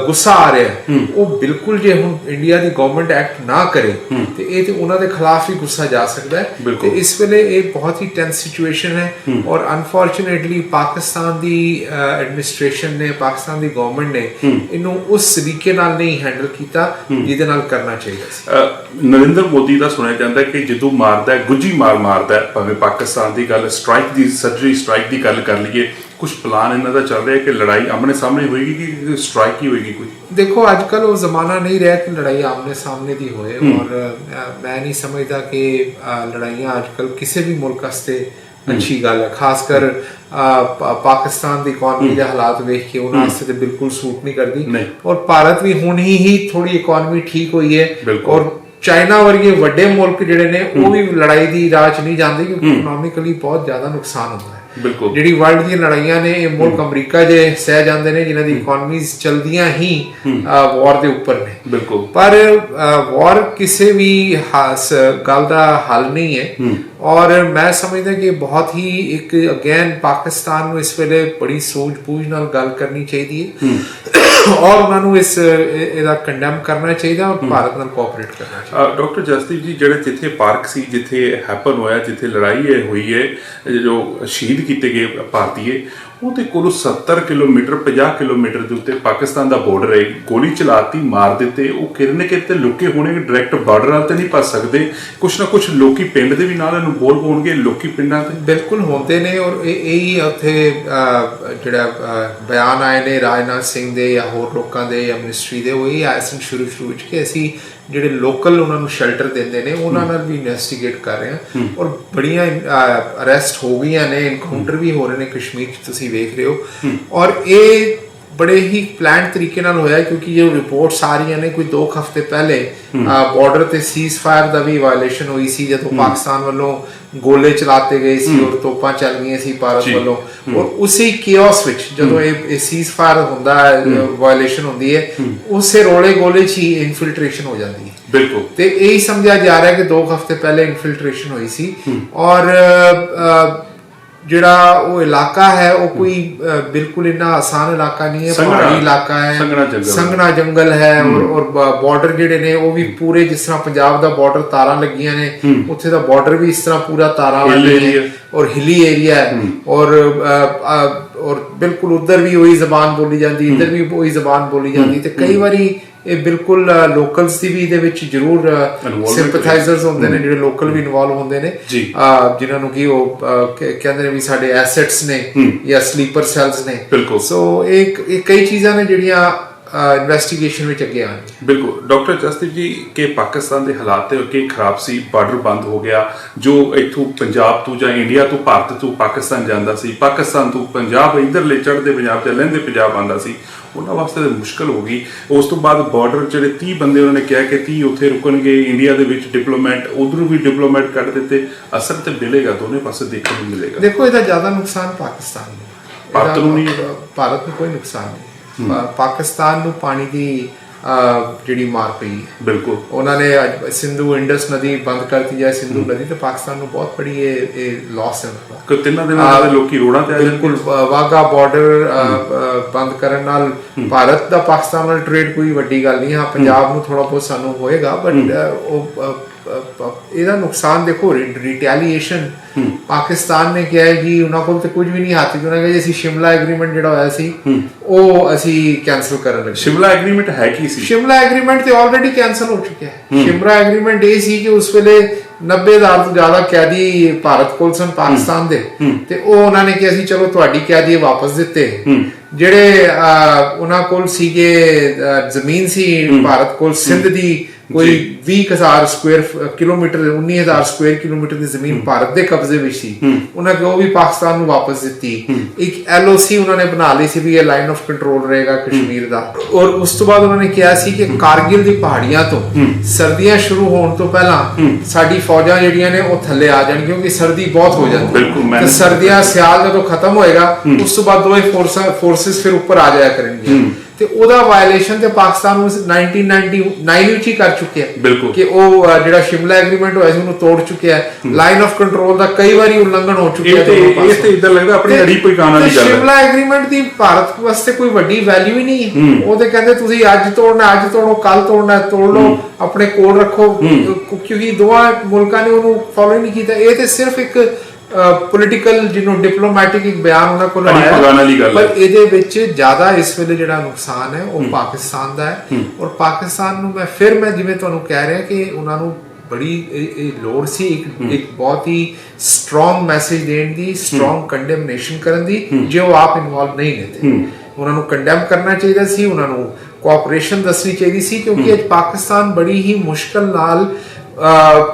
ਗੁੱਸਾ ਆ ਰਿਹਾ ਉਹ ਬਿਲਕੁਲ ਜੇ ਹੁਣ ਇੰਡੀਆ ਦੀ ਗਵਰਨਮੈਂਟ ਐਕਟ ਨਾ ਕਰੇ ਤੇ ਇਹ ਤੇ ਉਹਨਾਂ ਦੇ ਖਿਲਾਫ ਹੀ ਗੁੱਸਾ ਜਾ ਸਕਦਾ ਹੈ। ਤੇ ਇਸ ਵੇਲੇ ਇਹ ਬਹੁਤ ਹੀ ਟੈਂਸ ਸਿਚੁਏਸ਼ਨ ਹੈ ਔਰ ਅਨਫੋਰਚੂਨੇਟਲੀ ਪਾਕਿਸਤਾਨ ਦੀ ਐਡਮਿਨਿਸਟ੍ਰੇਸ਼ਨ ਨੇ ਪਾਕਿਸਤਾਨ ਦੀ ਗਵਰਨਮੈਂਟ ਨੇ ਇਹਨੂੰ ਉਸ ਤਰੀਕੇ ਨਾਲ ਨਹੀਂ ਹੈਂਡਲ ਕੀਤਾ ਜਿਹਦੇ ਨਾਲ ਕਰਨਾ ਚਾਹੀਦਾ ਸੀ। ਨਰਿੰਦਰ ਮੋਦੀ ਦਾ ਸੁਣਿਆ ਜਾਂਦਾ ਕਿ ਜਦੋਂ ਮਾਰਦਾ ਹੈ ਗੁੱਜੀ ਮਾਰ ਮਾਰਦਾ ਹੈ ਭਾਵੇਂ ਪਾਕਿਸਤਾਨ ਦੀ ਗੱਲ ਸਟ੍ਰਾਈਕ ਦੀ ਸਰਜਰੀ ਸਟ੍ਰਾਈਕ ਦੀ ਗੱਲ ਕਰ ਲਈਏ ਕੁਝ ਪਲਾਨ ਇਹਨਾਂ ਦਾ ਚੱਲ ਰਿਹਾ ਹੈ ਕਿ ਲੜਾਈ ਆਮਣੇ ਸਾਹਮਣੇ ਹੋਏਗੀ ਕਿ ਸਟ੍ਰਾਈਕ ਹੀ ਹੋਏਗੀ ਕੋਈ? ਦੇਖੋ ਅੱਜ ਕੱਲ ਉਹ ਜ਼ਮਾਨਾ ਨਹੀਂ ਰਿਹਾ ਕਿ ਲੜਾਈ ਆਮਨੇ ਸਾਹਮਣੇ ਦੀ ਹੋਏ ਔਰ ਮੈਂ ਨਹੀਂ ਸਮਝਦਾ ਕਿ ਲੜਾਈਆਂ ਅੱਜ ਕੱਲ ਕਿਸੇ ਵੀ ਮੁਲਕ ਵਾਸਤੇ ਅੱਛੀ ਗੱਲ ਹੈ। ਖਾਸ ਕਰ ਪਾਕਿਸਤਾਨ ਦੀ ਇਕਨੋਮੀ ਦੇ ਹਾਲਾਤ ਵੇਖ ਕੇ ਉਹਨਾਂ ਵਾਸਤੇ ਤੇ ਬਿਲਕੁਲ ਸੂਟ ਨਹੀਂ ਕਰਦੀ। ਔਰ ਭਾਰਤ ਵੀ ਹੁਣ ਹੀ ਹੀ ਥੋੜੀ ਇਕਨੋਮੀ ਠੀਕ ਹੋਈ ਹੈ। ਔਰ ਚਾਈਨਾ ਵਰਗੇ ਵੱਡੇ ਮੁਲਕ ਜਿਹੜੇ ਨੇ ਉਹ ਵੀ ਲੜਾਈ ਦੀ ਰਾਹ 'ਚ ਨਹੀਂ ਜਾਂਦੇ ਕਿਉਂਕਿ ਇਕਨੋਮਿਕਲੀ ਬਹੁਤ ਜ਼ਿਆਦਾ ਨੁਕਸਾਨ ਹੁੰਦਾ ਹੈ। ਜਿਹੜੀ ਵਰਲਡ ਦੀਆਂ ਲੜਾਈਆਂ ਨੇ ਇਹ ਮੁਲਕ ਅਮਰੀਕਾ ਜੇ ਸਹਿ ਜਾਂਦੇ ਨੇ ਜਿਨ੍ਹਾਂ ਦੀ ਇਕਨੋਮੀਜ਼ ਚਲਦੀਆਂ ਹੀ ਵਾਰ ਦੇ ਉੱਪਰ ਨੇ। ਬਿਲਕੁਲ। ਪਰ ਵਾਰ ਕਿਸੇ ਵੀ ਹਾਸ ਗੱਲ ਦਾ ਹੱਲ ਨਹੀਂ ਹੈ। ਔਰ ਮੈਂ ਸਮਝਦਾ ਕਿ ਬਹੁਤ ਹੀ ਇੱਕ ਅਗੇਨ ਪਾਕਿਸਤਾਨ ਨੂੰ ਇਸ ਵੇਲੇ ਬੜੀ ਸੂਝ-ਬੂਝ ਨਾਲ ਗੱਲ ਕਰਨੀ ਚਾਹੀਦੀ ਹੈ। [coughs] ਔਰ ਉਹਨਾਂ ਨੂੰ ਇਸ ਇਹ- ਇਹਦਾ ਕੰਡੈਮ ਕਰਨਾ ਚਾਹੀਦਾ ਔਰ ਭਾਰਤ ਨਾਲ ਕੋਆਪਰੇਟ ਕਰਨਾ ਚਾਹੀਦਾ। ਡਾਕਟਰ ਜਸਦੀਪ ਜੀ ਜਿਹੜੇ ਜਿੱਥੇ ਪਾਰਕ ਸੀ ਜਿੱਥੇ ਹੈਪਨ ਹੋਇਆ ਜਿੱਥੇ ਲੜਾਈ ਹੋਈ ਹੈ ਜੋ ਸ਼ਹੀਦ ਕੀਤੇ ਗਏ ਭਾਰਤੀਏ ਉਹ ਤੇ ਕੋਲੋਂ 70 ਕਿਲੋਮੀਟਰ 50 ਕਿਲੋਮੀਟਰ ਦੇ ਉੱਤੇ ਪਾਕਿਸਤਾਨ ਦਾ ਬਾਰਡਰ ਹੈ, ਗੋਲੀ ਚਲਾਤੀ, ਮਾਰ ਦਿੱਤੇ, ਉਹ ਕਿਰਨੇ ਕਿਤੇ ਲੁਕੇ ਹੋਣੇ ਡਾਇਰੈਕਟ ਬਾਰਡਰ ਨਾਲ ਤੇ ਨਹੀਂ ਪਾ ਸਕਦੇ। ਕੁਛ ਨਾ ਕੁਛ ਲੋਕੀ ਪਿੰਡ ਦੇ ਵੀ ਨਾਲ ਇਹਨੂੰ ਬੋਲ ਹੋਣਗੇ, ਲੋਕੀ ਪਿੰਡਾਂ ਤੇ ਬਿਲਕੁਲ ਹੁੰਦੇ ਨੇ ਔਰ ਇਹ, ਇਹੀ ਉੱਥੇ ਜਿਹੜਾ ਬਿਆਨ ਆਏ ਨੇ ਰਾਜਨਾਥ ਸਿੰਘ ਦੇ ਜਾਂ ਹੋਰ ਲੋਕਾਂ ਦੇ ਜਾਂ ਮਿਨਿਸਟਰੀ ਦੇ, ਉਹ ਇਹ ਆਏ ਸਨ ਸ਼ੁਰੂ ਸ਼ੁਰੂ ਵਿੱਚ ਕਿ ਅਸੀਂ ਜਿਹੜੇ ਲੋਕਲ ਉਹਨਾਂ ਨੂੰ ਸ਼ੈਲਟਰ ਦਿੰਦੇ ਨੇ ਉਹਨਾਂ ਨਾਲ ਵੀ ਇਨਵੈਸਟੀਗੇਟ ਕਰ ਰਹੇ ਹਾਂ। ਔਰ ਬੜੀਆਂ ਅਰੈਸਟ ਹੋ ਗਈਆਂ ਨੇ ਇਨਕਾਊਂਟਰ ਵੀ ਹੋ ਰਹੇ ਨੇ ਕਸ਼ਮੀਰ 'ਚ ਤੁਸੀਂ ਵੇਖ ਰਹੇ ਹੋ। ਔਰ ਇਹ ਬੜੇ ਹੀ ਪਲਾਨ ਤਰੀਕੇ ਨਾਲ ਹੋਇਆ ਕਿਉਂਕਿ ਇਹ ਰਿਪੋਰਟਸ ਆ ਰਹੀਆਂ ਨੇ ਕੋਈ 2 ਹਫ਼ਤੇ ਪਹਿਲੇ ਬਾਰਡਰ ਤੇ ਸੀਜ਼ ਫਾਇਰ ਦਾ ਵੀ ਵਾਇਲੇਸ਼ਨ ਹੋਈ ਸੀ ਜਦੋਂ ਪਾਕਿਸਤਾਨ ਵੱਲੋਂ ਗੋਲੇ ਚਲਾਤੇ ਗਏ ਸੀ ਔਰ ਤੋਪਾਂ ਚੱਲ ਗਈਆਂ ਸੀ ਭਾਰਤ। ਵੱਲੋਂ। ਔਰ ਉਸੇ ਕਿਓਸ ਵਿੱਚ ਜਦੋਂ ਇਹ ਇਹ ਸੀਜ਼ ਫਾਇਰ ਹੁੰਦਾ ਹੈ ਵਾਇਲੇਸ਼ਨ ਹੁੰਦੀ ਹੈ ਉਸੇ ਰੋਲੇ ਗੋਲੇ 'ਚ ਹੀ ਇਨਫਿਲਟ੍ਰੇਸ਼ਨ ਹੋ ਜਾਂਦੀ ਹੈ। ਬਿਲਕੁਲ। ਤੇ ਇਹੀ ਸਮਝਿਆ ਜਾ ਰਿਹਾ ਕਿ 2 ਹਫ਼ਤੇ ਪਹਿਲੇ ਇਨਫਿਲਟ੍ਰੇਸ਼ਨ ਹੋਈ ਸੀ। ਔਰ ਜਿਹੜਾ ਉਹ ਇਲਾਕਾ ਹੈ ਉਹ ਕੋਈ ਬਿਲਕੁਲ ਇੰਨਾ ਆਸਾਨ ਇਲਾਕਾ ਨਹੀਂ ਹੈ ਪਹਾੜੀ ਇਲਾਕਾ ਹੈ ਸੰਘਣਾ ਜੰਗਲ। ਹੈ ਔਰ ਬਾਰਡਰ ਜਿਹੜੇ ਨੇ ਉਹ ਵੀ ਪੂਰੇ ਜਿਸ ਤਰ੍ਹਾਂ ਪੰਜਾਬ ਦਾ ਬਾਰਡਰ ਤਾਰਾਂ ਲੱਗੀਆਂ ਨੇ ਉੱਥੇ ਦਾ ਬਾਰਡਰ ਵੀ ਇਸ ਤਰ੍ਹਾਂ ਪੂਰਾ ਤਾਰਾਂ ਵਾਲੀ। ਹੈ ਔਰ ਹਿਲੀ ਏਰੀਆ ਹੈ ਔਰ ਔਰ ਬਿਲਕੁਲ ਉਧਰ ਵੀ ਉਹੀ ਜ਼ਬਾਨ ਬੋਲੀ ਜਾਂਦੀ ਇੱਧਰ ਵੀ ਉਹੀ ਜ਼ਬਾਨ ਬੋਲੀ ਜਾਂਦੀ ਤੇ ਕਈ ਵਾਰੀ ਇਹ ਬਿਲਕੁਲ ਲੋਕਲਸ ਦੀ ਵੀ ਇਹਦੇ ਵਿੱਚ ਜ਼ਰੂਰ ਸਿੰਪਥਾਈਜ਼ਰਸ ਹੁੰਦੇ ਨੇ ਜਿਹੜੇ ਲੋਕਲ ਵੀ ਇਨਵੋਲਵ ਹੁੰਦੇ ਨੇ। ਜਿਨ੍ਹਾਂ ਨੂੰ ਕੀ ਉਹ ਕਹਿੰਦੇ ਨੇ ਵੀ ਸਾਡੇ ਐਸੈਟਸ ਨੇ ਜਾਂ ਸਲੀਪਰ ਸੈਲਸ ਨੇ। ਬਿਲਕੁਲ। ਸੋ ਇੱਕ ਇਹ ਕਈ ਚੀਜ਼ਾਂ ਨੇ ਜਿਹੜੀਆਂ ਇਨਵੈਸਟੀਗੇਸ਼ਨ ਵਿੱਚ ਅੱਗੇ ਆਉਣਗੀਆਂ ਬਿਲਕੁਲ। ਡਾਕਟਰ ਜਸਦੀਪ ਜੀ ਕਿ ਪਾਕਿਸਤਾਨ ਦੇ ਹਾਲਾਤ ਤੇ ਅੱਗੇ ਖਰਾਬ ਸੀ ਬਾਰਡਰ ਬੰਦ ਹੋ ਗਿਆ ਜੋ ਇੱਥੋਂ ਪੰਜਾਬ ਤੋਂ ਜਾਂ ਇੰਡੀਆ ਤੋਂ ਭਾਰਤ ਤੋਂ ਪਾਕਿਸਤਾਨ ਜਾਂਦਾ ਸੀ ਪਾਕਿਸਤਾਨ ਤੋਂ ਪੰਜਾਬ ਇਧਰਲੇ ਚੜ੍ਹਦੇ ਪੰਜਾਬ ਤੇ ਲਹਿੰਦੇ ਪੰਜਾਬ ਆਂਦਾ ਸੀ ਉਹਨਾਂ ਵਾਸਤੇ ਤਾਂ ਮੁਸ਼ਕਲ ਹੋ ਗਈ। ਉਸ ਤੋਂ ਬਾਅਦ ਬਾਰਡਰ ਜਿਹੜੇ 30 ਬੰਦੇ ਉਹਨਾਂ ਨੇ ਕਿਹਾ ਕਿ 30 ਉੱਥੇ ਰੁਕਣਗੇ ਇੰਡੀਆ ਦੇ ਵਿੱਚ ਡਿਪਲੋਮੈਟ ਉਧਰੋਂ ਵੀ ਡਿਪਲੋਮੈਟ ਕੱਢ ਦਿੱਤੇ ਅਸਰ ਤੇ ਮਿਲੇਗਾ ਦੋਨੇ ਪਾਸੇ ਦੇਖਣ ਨੂੰ ਮਿਲੇਗਾ। ਦੇਖੋ ਇਹਦਾ ਜ਼ਿਆਦਾ ਨੁਕਸਾਨ ਪਾਕਿਸਤਾਨ ਨੂੰ। ਭਾਰਤ ਨੂੰ ਨਹੀਂ ਭਾਰਤ ਨੂੰ ਕੋਈ ਨੁਕਸਾਨ ਨਹੀਂ। ਪਾ- ਪਾਕਿਸਤਾਨ ਨੂੰ ਪਾਣੀ ਦੀ ਜਿਹੜੀ ਮਾਰ ਪਈ। ਹੈ ਬਿਲਕੁਲ। ਉਹਨਾਂ ਨੇ ਅੱਜ ਸਿੰਧੂ ਇੰਡਸ ਨਦੀ ਬੰਦ ਕਰਤੀ ਜਾਏ ਸਿੰਧੂ ਨਦੀ ਤੇ ਪਾਕਿਸਤਾਨ ਨੂੰ ਬਹੁਤ ਬੜੀ ਇਹ ਇਹ ਲਾਸ ਹੈ ਉਹਨਾਂ ਦਾ। ਕਿ ਤਿੰਨਾਂ ਦਿਨਾਂ ਦੇ ਲੋਕੀ ਰੋਡਾਂ ਤੇ ਆ ਜਾਂਦੇ ਬਿਲਕੁਲ ਵਾਗਾ ਬਾਰਡਰ ਬੰਦ ਕਰਨ ਨਾਲ ਭਾਰਤ ਦਾ ਪਾਕਿਸਤਾਨ ਨਾਲ ਟ੍ਰੇਡ ਕੋਈ ਵੱਡੀ ਗੱਲ ਨਹੀਂ ਹਾਂ ਪੰਜਾਬ ਨੂੰ ਥੋੜਾ ਬਹੁਤ ਸਾਨੂੰ ਹੋਏਗਾ ਬਟ ਉਹ ਇਹਦਾ ਨੁਕਸਾਨ ਦੇਖੋ ਰਿਟੈਲੀਏਸ਼ਨ ਪਾਕਿਸਤਾਨ ਨੇ ਕਿਹਾ ਹੈ ਜੀ ਉਹਨਾਂ ਕੋਲ ਤੇ ਕੁਝ ਵੀ ਨਹੀਂ ਹੱਥ ਉਹਨਾਂ ਜੀ ਅਸੀਂ ਸ਼ਿਮਲਾ ਐਗਰੀਮੈਂਟ ਜਿਹੜਾ ਹੋਇਆ ਸੀ ਉਹ ਅਸੀਂ ਕੈਨਸਲ ਕਰਨ ਲੱਗੇ। ਸ਼ਿਮਲਾ ਐਗਰੀਮੈਂਟ ਹੈ ਕੀ ਸੀ? ਸ਼ਿਮਲਾ ਐਗਰੀਮੈਂਟ ਤੇ ਆਲਰੇਡੀ ਕੈਨਸਲ ਹੋ ਚੁੱਕਿਆ ਹੈ। ਸ਼ਿਮਲਾ ਐਗਰੀਮੈਂਟ ਇਹ ਸੀ ਕਿ ਉਸ ਵੇਲੇ 90000 ਤੋਂ ਜ਼ਿਆਦਾ ਕੈਦੀ ਭਾਰਤ ਕੋਲ ਸਨ ਪਾਕਿਸਤਾਨ ਦੇ। ਤੇ ਉਹ ਉਹਨਾਂ ਨੇ ਕਿਹਾ ਸੀ ਚਲੋ ਤੁਹਾਡੀ ਕੈਦੀ ਵਾਪਸ ਦਿੱਤੇ। ਜਿਹੜੇ ਉਹਨਾਂ ਕੋਲ ਸੀਗੇ ਜ਼ਮੀਨ ਸੀ ਭਾਰਤ ਕੋਲ ਸਿੰਧ ਦੀ ਕੋਈ 20000 ਸਕੁਅਰ ਕਿਲੋਮੀਟਰ 19000 ਸਕੁਅਰ ਕਿਲੋਮੀਟਰ ਦੀ ਜ਼ਮੀਨ ਭਾਰਤ ਦੇ ਕਬਜ਼ੇ ਵਿੱਚ ਸੀ। ਉਹਨਾਂ ਕਿ ਉਹ ਵੀ ਪਾਕਿਸਤਾਨ ਨੂੰ ਵਾਪਸ ਦਿੱਤੀ। ਇੱਕ ਐਲਓਸੀ ਉਹਨਾਂ ਨੇ ਬਣਾ ਲਈ ਸੀ ਵੀ ਇਹ ਲਾਈਨ ਆਫ ਕੰਟਰੋਲ ਰਹੇਗਾ ਕਸ਼ਮੀਰ ਦਾ। ਔਰ ਉਸ ਤੋਂ ਬਾਅਦ ਉਹਨਾਂ ਨੇ ਕਿਹਾ ਸੀ ਕਿ ਕਾਰਗਿਲ ਦੀ ਪਹਾੜੀਆਂ ਤੋਂ ਸਰਦੀਆਂ ਸ਼ੁਰੂ ਹੋਣ ਤੋਂ ਪਹਿਲਾਂ ਸਾਡੀ ਫੌਜਾਂ ਜਿਹੜੀਆਂ ਨੇ ਉਹ ਥੱਲੇ ਆ ਜਾਣ ਕਿਉਂਕਿ ਸਰਦੀ ਬਹੁਤ ਹੋ ਜਾਂਦੀ ਮੈਂ- ਤੇ ਸਰਦੀਆਂ ਸਿਆਲ ਜਦੋਂ ਖਤਮ ਹੋਏਗਾ ਉਸ ਤੋਂ ਬਾਅਦ ਦੋਵੇਂ ਫੋਰਸਾਂ ਫੋਰਸਸ ਫਿਰ ਉੱਪਰ ਆ ਜਾਇਆ ਕਰਨਗੀਆਂ। ਤੇ ਉਹਦਾ ਵਾਇਲੇਸ਼ਨ ਤੇ ਪਾਕਿਸਤਾਨ ਨੂੰ 1999 ਵਿੱਚ ਹੀ ਕਰ ਚੁੱਕਿਆ ਹੈ ਬਿਲਕੁਲ। ਕਿ ਉਹ ਜਿਹੜਾ ਸ਼ਿਮਲਾ ਐਗਰੀਮੈਂਟ ਹੋਇਆ ਸੀ ਉਹਨੂੰ ਤੋੜ ਚੁੱਕਿਆ ਹੈ। ਲਾਈਨ ਆਫ ਕੰਟਰੋਲ ਦਾ ਕਈ ਵਾਰੀ ਉਲੰਘਣ ਹੋ ਚੁੱਕਿਆ ਇਹ ਤੇ ਪਾਸੋਂ। ਤੇ ਇਦਾਂ ਲੱਗਦਾ ਆਪਣੀ ਅੜੀ ਵਾਲੀ ਤੇ ਗੱਲ ਹੈ। ਸ਼ਿਮਲਾ ਐਗਰੀਮੈਂਟ ਦੀ ਭਾਰਤ ਵਾਸਤੇ ਕੋਈ ਵੱਡੀ ਵੈਲਿਊ ਹੀ ਨਹੀਂ ਹੈ। ਉਹ ਤੇ ਕਹਿੰਦੇ ਤੁਸੀਂ ਅੱਜ ਤੋੜਨਾ ਅੱਜ ਤੋੜੋ ਕੱਲ ਤੋੜਨਾ ਤੋੜ ਲਓ ਆਪਣੇ ਕੋਲ ਰੱਖੋ। ਕਿਉਂ- ਕਿਉਂਕਿ ਦੋਵਾਂ ਮੁਲਕਾਂ ਨੇ ਉਹਨੂੰ ਫੋਲੋ ਨਹੀਂ ਕੀਤਾ। ਇਹ ਤੇ ਸਿਰਫ ਇੱਕ ਪੋਲਿਟੀਕਲ ਜਿਹਨੂੰ ਡਿਪਲੋਮੈਟਿਕ ਇੱਕ ਬਿਆਨ ਉਹਨਾਂ ਕੋਲ ਆਇਆ। ਪਰ ਇਹਦੇ ਵਿੱਚ ਜ਼ਿਆਦਾ ਇਸ ਵੇਲੇ ਜਿਹੜਾ ਨੁਕਸਾਨ ਹੈ ਉਹ ਪਾਕਿਸਤਾਨ ਦਾ ਹੈ। ਔਰ ਪਾਕਿਸਤਾਨ ਨੂੰ ਮੈਂ ਫਿਰ ਮੈਂ ਜਿਵੇਂ ਤੁਹਾਨੂੰ ਕਹਿ ਰਿਹਾ ਕਿ ਉਹਨਾਂ ਨੂੰ ਬੜੀ ਇਹ ਲੋੜ ਸੀ ਇੱਕ ਇੱਕ ਬਹੁਤ ਹੀ ਸਟਰੋਂਗ ਮੈਸੇਜ ਦੇਣ ਦੀ ਸਟਰੋਂਗ ਕੰਡੈਮਨੇਸ਼ਨ ਕਰਨ ਦੀ ਜੇ ਉਹ ਆਪ ਇਨਵੋਲਵ ਨਹੀਂ ਨੇ ਉਹਨਾਂ ਨੂੰ ਕੰਡੈਮ ਕਰਨਾ ਚਾਹੀਦਾ ਸੀ ਉਹਨਾਂ ਨੂੰ ਕੋਆਪਰੇਸ਼ਨ ਦੱਸਣੀ ਚਾਹੀਦੀ ਸੀ ਕਿਉਂਕਿ ਅੱਜ ਪਾਕਿਸਤਾਨ ਬੜੀ ਹੀ ਮੁਸ਼ਕਲ ਨਾਲ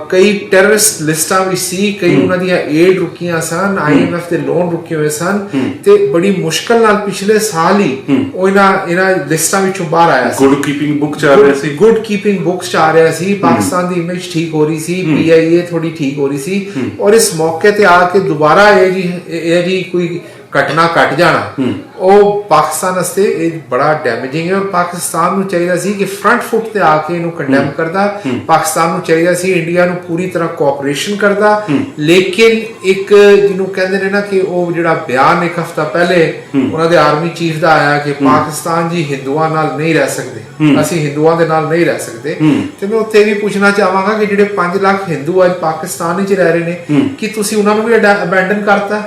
ਕਈ ਟੈਰਰਿਸਟ ਲਿਸਟਾਂ ਵਿੱਚ ਸੀ ਕਈ ਉਹਨਾਂ ਦੀਆਂ ਏਡ ਰੁਕੀਆਂ ਸਨ ਆਈਐਮਐਫ ਦੇ ਲੋਨ ਰੁਕੇ ਹੋਏ ਸਨ ਤੇ ਬੜੀ ਮੁਸ਼ਕਲ ਨਾਲ ਪਿਛਲੇ ਸਾਲ ਹੀ ਉਹ ਇਹਨਾਂ ਇਹਨਾਂ ਲਿਸਟਾਂ ਵਿੱਚੋਂ ਬਾਹਰ ਆਇਆ ਸੀ। ਗੁੱਡ ਕੀਪਿੰਗ ਬੁੱਕ ਚੱਲ ਰਿਹਾ ਸੀ। ਗੁੱਡ ਕੀਪਿੰਗ ਬੁੱਕਸ ਚ ਆ ਰਿਹਾ ਸੀ। ਪਾਕਿਸਤਾਨ ਦੀ ਇਮੇਜ ਠੀਕ ਹੋ ਰਹੀ ਸੀ ਪੀਆਈਏ ਥੋੜੀ ਠੀਕ ਹੋ ਰਹੀ ਸੀ। ਔਰ ਇਸ ਮੌਕੇ ਤੇ ਆ ਕੇ ਦੁਬਾਰਾ ਇਹ ਜੀ ਇਹ ਜੀ ਕੋਈ ਘਟਨਾ ਘਟ ਜਾਣਾ। ਉਹ ਪਾਕਿਸਤਾਨ ਵਾਸਤੇ ਇਹ ਬੜਾ ਡੈਮੇਜਿੰਗ ਹੈ ਔਰ ਪਾਕਿਸਤਾਨ ਨੂੰ ਚਾਹੀਦਾ ਸੀ ਕਿ ਫਰੰਟ ਫੁੱਟ ਤੇ ਆ ਕੇ ਇਹਨੂੰ ਕੰਡੈਮ ਕਰਦਾ। ਪਾਕਿਸਤਾਨ ਨੂੰ ਚਾਹੀਦਾ ਸੀ ਇੰਡੀਆ ਨੂੰ ਪੂਰੀ ਤਰ੍ਹਾਂ ਕੋਆਪਰੇਸ਼ਨ ਕਰਦਾ। ਲੇਕਿਨ ਇੱਕ ਜਿਹਨੂੰ ਕਹਿੰਦੇ ਨੇ ਨਾ ਕਿ ਉਹ ਜਿਹੜਾ ਬਿਆਨ ਇੱਕ ਹਫਤਾ ਪਹਿਲੇ ਉਹਨਾਂ ਦੇ ਆਰਮੀ ਚੀਫ ਦਾ ਆਇਆ ਕਿ ਪਾਕਿਸਤਾਨ ਜੀ ਹਿੰਦੂਆਂ ਨਾਲ ਨਹੀਂ ਰਹਿ ਸਕਦੇ। ਅਸੀਂ ਹਿੰਦੂਆਂ ਦੇ ਨਾਲ ਨਹੀਂ ਰਹਿ ਸਕਦੇ। ਤੇ ਮੈਂ ਉੱਥੇ ਵੀ ਪੁੱਛਣਾ ਚਾਹਾਂਗਾ ਕਿ ਜਿਹੜੇ 5 ਲੱਖ ਹਿੰਦੂ ਅੱਜ ਪਾਕਿਸਤਾਨ ਵਿੱਚ ਰਹਿ ਰਹੇ ਨੇ ਕਿ ਤੁਸੀਂ ਉਹਨਾਂ ਨੂੰ ਵੀ ਅਬੈਂਡਨ ਕਰਤਾ?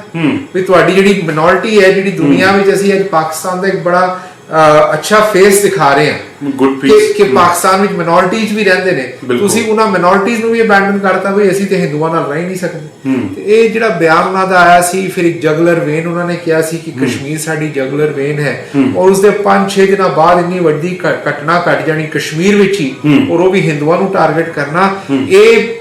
ਵੀ ਤੁਹਾਡੀ ਜਿਹੜੀ ਮਿਨੋਰਿਟੀ ਹੈ ਜਿਹੜੀ ਦੁਨੀਆ ਵਿੱਚ ਅਸੀਂ ਅੱਜ ਪਾਕਿਸਤਾਨ ਦਾ ਇੱਕ ਬੜਾ ਅੱਛਾ ਫੇਸ ਦਿਖਾ ਰਹੇ ਹਾਂ ਗੁੱਡ ਪੀਸ ਕਿ ਪਾਕਿਸਤਾਨ ਵਿੱਚ ਮਿਨੋਰਿਟੀਜ਼ ਵੀ ਰਹਿੰਦੇ ਨੇ। ਤੁਸੀਂ ਉਹਨਾਂ ਮਿਨੋਰਿਟੀਜ਼ ਨੂੰ ਵੀ ਅਬੈਂਡਨ ਕਰਤਾ ਵੀ ਅਸੀਂ ਤੇ ਹਿੰਦੂਆਂ ਨਾਲ ਰਹਿ ਨਹੀਂ ਸਕਦੇ। ਤੇ ਇਹ ਜਿਹੜਾ ਬਿਆਨ ਉਹਨਾਂ ਦਾ ਆਇਆ ਸੀ ਫਿਰ ਇੱਕ ਜਗਲਰ ਵੇਨ ਉਹਨਾਂ ਨੇ ਕਿਹਾ ਸੀ ਕਿ ਕਸ਼ਮੀਰ ਸਾਡੀ ਜਗਲਰ ਵੇਨ ਹੈ। ਔਰ ਉਸਦੇ 5-6 ਦਿਨਾਂ ਬਾਅਦ ਇੰਨੀ ਵੱਡੀ ਘਟਨਾ ਘਟ ਜਾਣੀ ਕਸ਼ਮੀਰ ਵਿੱਚ ਹੀ। ਔਰ ਉਹ ਵੀ ਹਿੰਦੂਆਂ ਨੂੰ ਟਾਰਗੇਟ ਕਰਨਾ। ਇਹ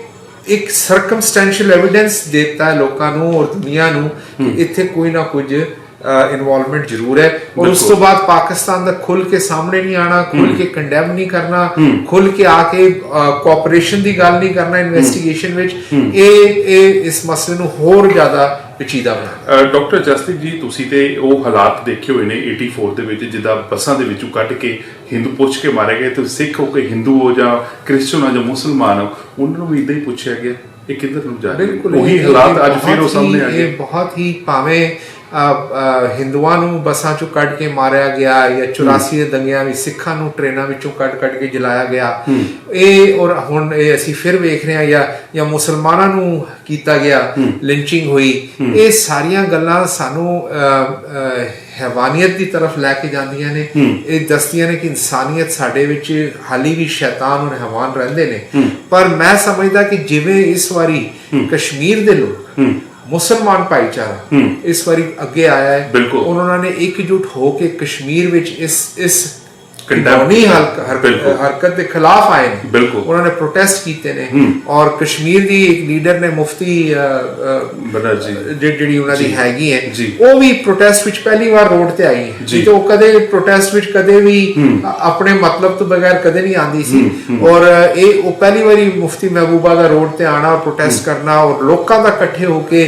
ਇੱਕ ਸਰਕਮਸਟੈਂਸ਼ੀਅਲ ਐਵੀਡੈਂਸ ਦਿੱਤਾ ਲੋਕਾਂ ਨੂੰ ਔਰ ਦੁਨੀਆ ਨੂੰ ਕਿ ਇੱਥੇ ਕੋਈ ਨਾ ਕੁਝ ਇਨਵੋਲਵਮੈਂਟ ਜ਼ਰੂਰ ਹੈ। ਔਰ ਉਸ ਤੋਂ ਬਾਅਦ ਪਾਕਿਸਤਾਨ ਦਾ ਖੁੱਲ ਕੇ ਸਾਹਮਣੇ ਨਹੀਂ ਆਣਾ ਖੁੱਲ ਕੇ ਕੰਡੈਮ ਨਹੀਂ ਕਰਨਾ ਖੁੱਲ ਕੇ ਆ ਕੇ ਕੋਆਪਰੇਸ਼ਨ ਦੀ ਗੱਲ ਨਹੀਂ ਕਰਨਾ ਇਨਵੈਸਟੀਗੇਸ਼ਨ ਵਿੱਚ ਇਹ ਇਹ ਇਸ ਮਸਲੇ ਨੂੰ ਹੋਰ ਜ਼ਿਆਦਾ ਪੇਚੀਦਾ ਬਣਾਉਂਦਾ ਡਾਕਟਰ ਜਸਟਿਕ ਜੀ ਤੁਸੀਂ ਤੇ ਉਹ ਹਾਲਾਤ ਦੇਖੇ ਹੋਏ ਨੇ 84 ਦੇ ਵਿੱਚ ਜਿੱਦਾਂ ਬੱਸਾਂ ਦੇ ਵਿੱਚੋਂ ਕੱਢ ਕੇ ਹਿੰਦੂ ਪੁੱਛ ਕੇ ਮਾਰੇ ਗਏ ਤੇ ਸਿੱਖ ਹੋ ਕੇ ਹਿੰਦੂ ਹੋ ਜਾਂ ਕ੍ਰਿਸਚੀਅਨ ਹੋ ਜਾਂ ਮੁਸਲਮਾਨ ਹੋ ਉਹਨਾਂ ਨੂੰ ਵੀ ਇਦਾਂ ਹੀ ਪੁੱਛਿਆ ਗਿਆ ਇਹ ਕਿੱਧਰ ਨੂੰ ਜਾ ਰਹੇ ਉਹੀ ਹਾਲਾਤ ਅੱਜ ਫਿਰ ਉਹ ਸਾਹਮਣੇ ਆ ਗਏ। ਇਹ ਬਹੁਤ ਹੀ ਭਾਵੇਂ ਹਿੰਦੂਆਂ ਨੂੰ ਬੱਸਾਂ ਚੋਂ ਕੱਢ ਕੇ ਮਾਰਿਆ ਗਿਆ ਜਾਂ 84 ਦੇ ਦੰਗਿਆਂ ਵਿੱਚ ਸਿੱਖਾਂ ਨੂੰ ਟ੍ਰੇਨਾਂ ਵਿੱਚੋਂ ਕੱਢ ਕੱਢ ਕੇ ਜਲਾਇਆ ਗਿਆ। ਇਹ ਔਰ ਹੁਣ ਇਹ ਅਸੀਂ ਫਿਰ ਵੇਖ ਰਹੇ ਹਾਂ ਜਾਂ ਜਾਂ ਮੁਸਲਮਾਨਾਂ ਨੂੰ ਕੀਤਾ ਗਿਆ ਲਿੰਚਿੰਗ ਹੋਈ। ਇਹ ਸਾਰੀਆਂ ਗੱਲਾਂ ਸਾਨੂੰ ਹੈਵਾਨੀਅਤ ਦੀ ਤਰਫ ਲੈ ਕੇ ਜਾਂਦੀਆਂ ਨੇ। ਇਹ ਦੱਸਦੀਆਂ ਨੇ ਕਿ ਇਨਸਾਨੀਅਤ ਸਾਡੇ ਵਿੱਚ ਹਾਲੀ ਵੀ ਸ਼ੈਤਾਨ ਔਰ ਹੈਵਾਨ ਰਹਿੰਦੇ ਨੇ। ਪਰ ਮੈਂ ਸਮਝਦਾ ਕਿ ਜਿਵੇਂ ਇਸ ਵਾਰੀ ਕਸ਼ਮੀਰ ਦੇ ਲੋਕ ਮੁਸਲਮਾਨ ਭਾਈਚਾਰਾ ਇਸ ਵਾਰੀ ਅੱਗੇ ਆਇਆ ਹੈ। ਉਹਨਾਂ ਨੇ ਇਕਜੁੱਟ ਹੋ ਕੇ ਕਸ਼ਮੀਰ ਵਿੱਚ ਇਸ ਇਸ ਕੰਡਮਨੀ। ਹਰਕਤ ਦੇ ਖਿਲਾਫ ਆਏ ਨੇ। ਉਹਨਾਂ ਨੇ ਪ੍ਰੋਟੈਸਟ ਕੀਤੇ ਨੇ ਔਰ ਕਸ਼ਮੀਰ ਦੀ ਇੱਕ ਲੀਡਰ ਨੇ ਮੁਫਤੀ ਬਨਰਜੀ ਜਿਹੜੀ ਉਹਨਾਂ ਦੀ ਹੈਗੀ ਹੈ। ਉਹ ਵੀ ਪ੍ਰੋਟੈਸਟ ਵਿੱਚ ਪਹਿਲੀ ਵਾਰ ਰੋਡ ਤੇ ਆਈ ਹੈ ਜੀ। ਨਹੀਂ ਤਾਂ ਉਹ ਕਦੇ ਪ੍ਰੋਟੈਸਟ ਵਿੱਚ ਕਦੇ ਵੀ ਆਪਣੇ ਮਤਲਬ ਤੋਂ ਬਗੈਰ ਕਦੇ ਨਹੀਂ ਆਂਦੀ ਸੀ ਔਰ ਇਹ ਉਹ ਪਹਿਲੀ ਵਾਰੀ ਮੁਫਤੀ ਮਹਿਬੂਬਾ ਦਾ ਰੋਡ ਤੇ ਆਣਾ ਔਰ ਪ੍ਰੋਟੈਸਟ ਕਰਨਾ ਔਰ ਲੋਕਾਂ ਦਾ ਇਕੱਠੇ ਹੋ ਕੇ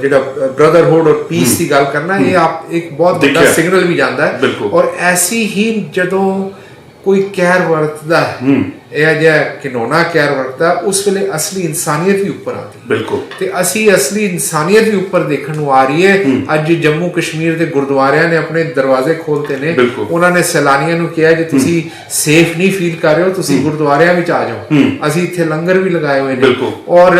ਜਿਹੜਾ ਬ੍ਰਦਰਹੁੱਡ ਔਰ ਪੀਸ ਦੀ ਗੱਲ ਕਰਨਾ ਇਹ ਆਪ ਇੱਕ ਬਹੁਤ ਵੱਡਾ। ਸਿਗਨਲ ਵੀ ਜਾਂਦਾ ਹੈ। ਔਰ ਐਸੀ ਹੀ ਜਦੋਂ ਕੋਈ ਕਹਿਰ ਵਰਤਦਾ ਹੈ ਇਹ ਜਿਹਾ ਕਿਨੋਨਾ ਕਹਿਰ ਵਰਤਦਾ ਉਸ ਵੇਲੇ ਅਸਲੀ ਇਨਸਾਨੀਅਤ ਵੀ ਉੱਪਰ ਆਉਂਦੀ ਹੈ। ਬਿਲਕੁਲ। ਤੇ ਅਸੀਂ ਅਸਲੀ ਇਨਸਾਨੀਅਤ ਵੀ ਉੱਪਰ ਦੇਖਣ ਨੂੰ ਆ ਰਹੀ ਹੈ। ਅੱਜ ਜੰਮੂ ਕਸ਼ਮੀਰ ਦੇ ਗੁਰਦੁਆਰਿਆਂ ਨੇ ਆਪਣੇ ਦਰਵਾਜ਼ੇ ਖੋਲਤੇ ਨੇ। ਉਹਨਾਂ ਨੇ ਸੈਲਾਨੀਆਂ ਨੂੰ ਕਿਹਾ ਜੇ ਤੁਸੀਂ ਸੇਫ ਨਹੀਂ ਫੀਲ ਕਰ ਰਹੇ ਹੋ ਤੁਸੀਂ ਗੁਰਦੁਆਰਿਆਂ ਵਿੱਚ ਆ ਜਾਓ। ਅਸੀਂ ਇੱਥੇ ਲੰਗਰ ਵੀ ਲਗਾਏ ਹੋਏ ਨੇ। ਔਰ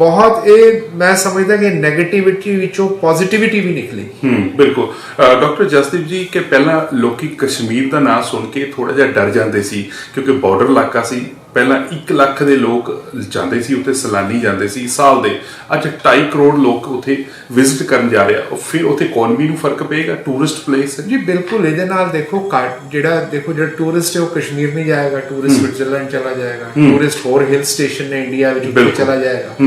ਬਹੁਤ ਇਹ ਮੈਂ ਸਮਝਦਾ ਕਿ 네ਗੇਟਿਵਿਟੀ ਵਿੱਚੋਂ ਪੋਜ਼ਿਟਿਵਿਟੀ ਵੀ ਨਿਕਲੀ ਹੂੰ, ਬਿਲਕੁਲ। ਡਾਕਟਰ ਜਸਦੀਪ ਜੀ, ਕਿ ਪਹਿਲਾਂ ਲੋਕੀ ਕਸ਼ਮੀਰ ਦਾ ਨਾਮ ਸੁਣ ਕੇ ਥੋੜਾ ਜਿਹਾ ਡਰ ਜਾਂਦੇ ਸੀ, ਕਿਉਂਕਿ ਬਾਰਡਰ ਇਲਾਕਾ ਸੀ ਪਹਿਲਾਂ 1 ਲੱਖ ਦੇ ਲੋਕ ਜਾਂਦੇ ਸੀ ਉੱਥੇ ਸੈਲਾਨੀ ਜਾਂਦੇ ਸੀ ਸਾਲ ਦੇ। ਅੱਜ 2.5 ਕਰੋੜ ਲੋਕ ਉੱਥੇ ਵਿਜ਼ਿਟ ਕਰਨ ਜਾ ਰਿਹਾ ਉਹ ਫਿਰ ਉੱਥੇ ਇਕਨੋਮੀ ਨੂੰ ਫ਼ਰਕ ਪਏਗਾ ਟੂਰਿਸਟ ਪਲੇਸ ਜੀ ਬਿਲਕੁਲ ਇਹਦੇ ਨਾਲ ਦੇਖੋ ਜਿਹੜਾ ਦੇਖੋ ਜਿਹੜਾ ਟੂਰਿਸਟ ਹੈ ਉਹ ਕਸ਼ਮੀਰ ਨਹੀਂ ਜਾਏਗਾ ਟੂਰਿਸਟ ਸਵਿਟਜ਼ਰਲੈਂਡ ਚਲਾ ਜਾਏਗਾ ਟੂਰਿਸਟ ਹੋਰ ਹਿਲ ਸਟੇਸ਼ਨ ਨੇ ਇੰਡੀਆ ਵਿੱਚ। ਚਲਾ ਜਾਏਗਾ।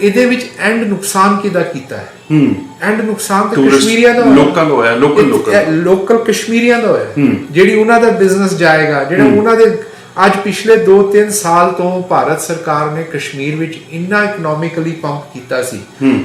ਇਹਦੇ ਵਿੱਚ ਐਂਡ ਨੁਕਸਾਨ ਕਿਹਦਾ ਕੀਤਾ ਹੈ? ਹੂੰ। ਐਂਡ ਨੁਕਸਾਨ ਤਾਂ ਕਸ਼ਮੀਰੀਆਂ ਦਾ ਹੋਇਆ। ਲੋਕਾਂ ਦਾ ਹੋਇਆ, local ਲੋਕਾਂ ਦਾ। ਇਹ ਲੋਕਲ ਕਸ਼ਮੀਰੀਆਂ ਦਾ ਹੋਇਆ। ਜਿਹੜੀ ਉਹਨਾਂ ਦਾ ਬਿਜ਼ਨਸ ਜਾਏਗਾ ਜਿਹੜਾ ਉਹਨਾਂ ਦੇ ਅੱਜ ਪਿਛਲੇ 2-3 ਸਾਲ ਤੋਂ ਭਾਰਤ ਸਰਕਾਰ ਨੇ ਕਸ਼ਮੀਰ ਵਿੱਚ ਇੰਨਾ ਇਕਨੋਮਿਕਲੀ ਪੰਪ ਕੀਤਾ ਸੀ।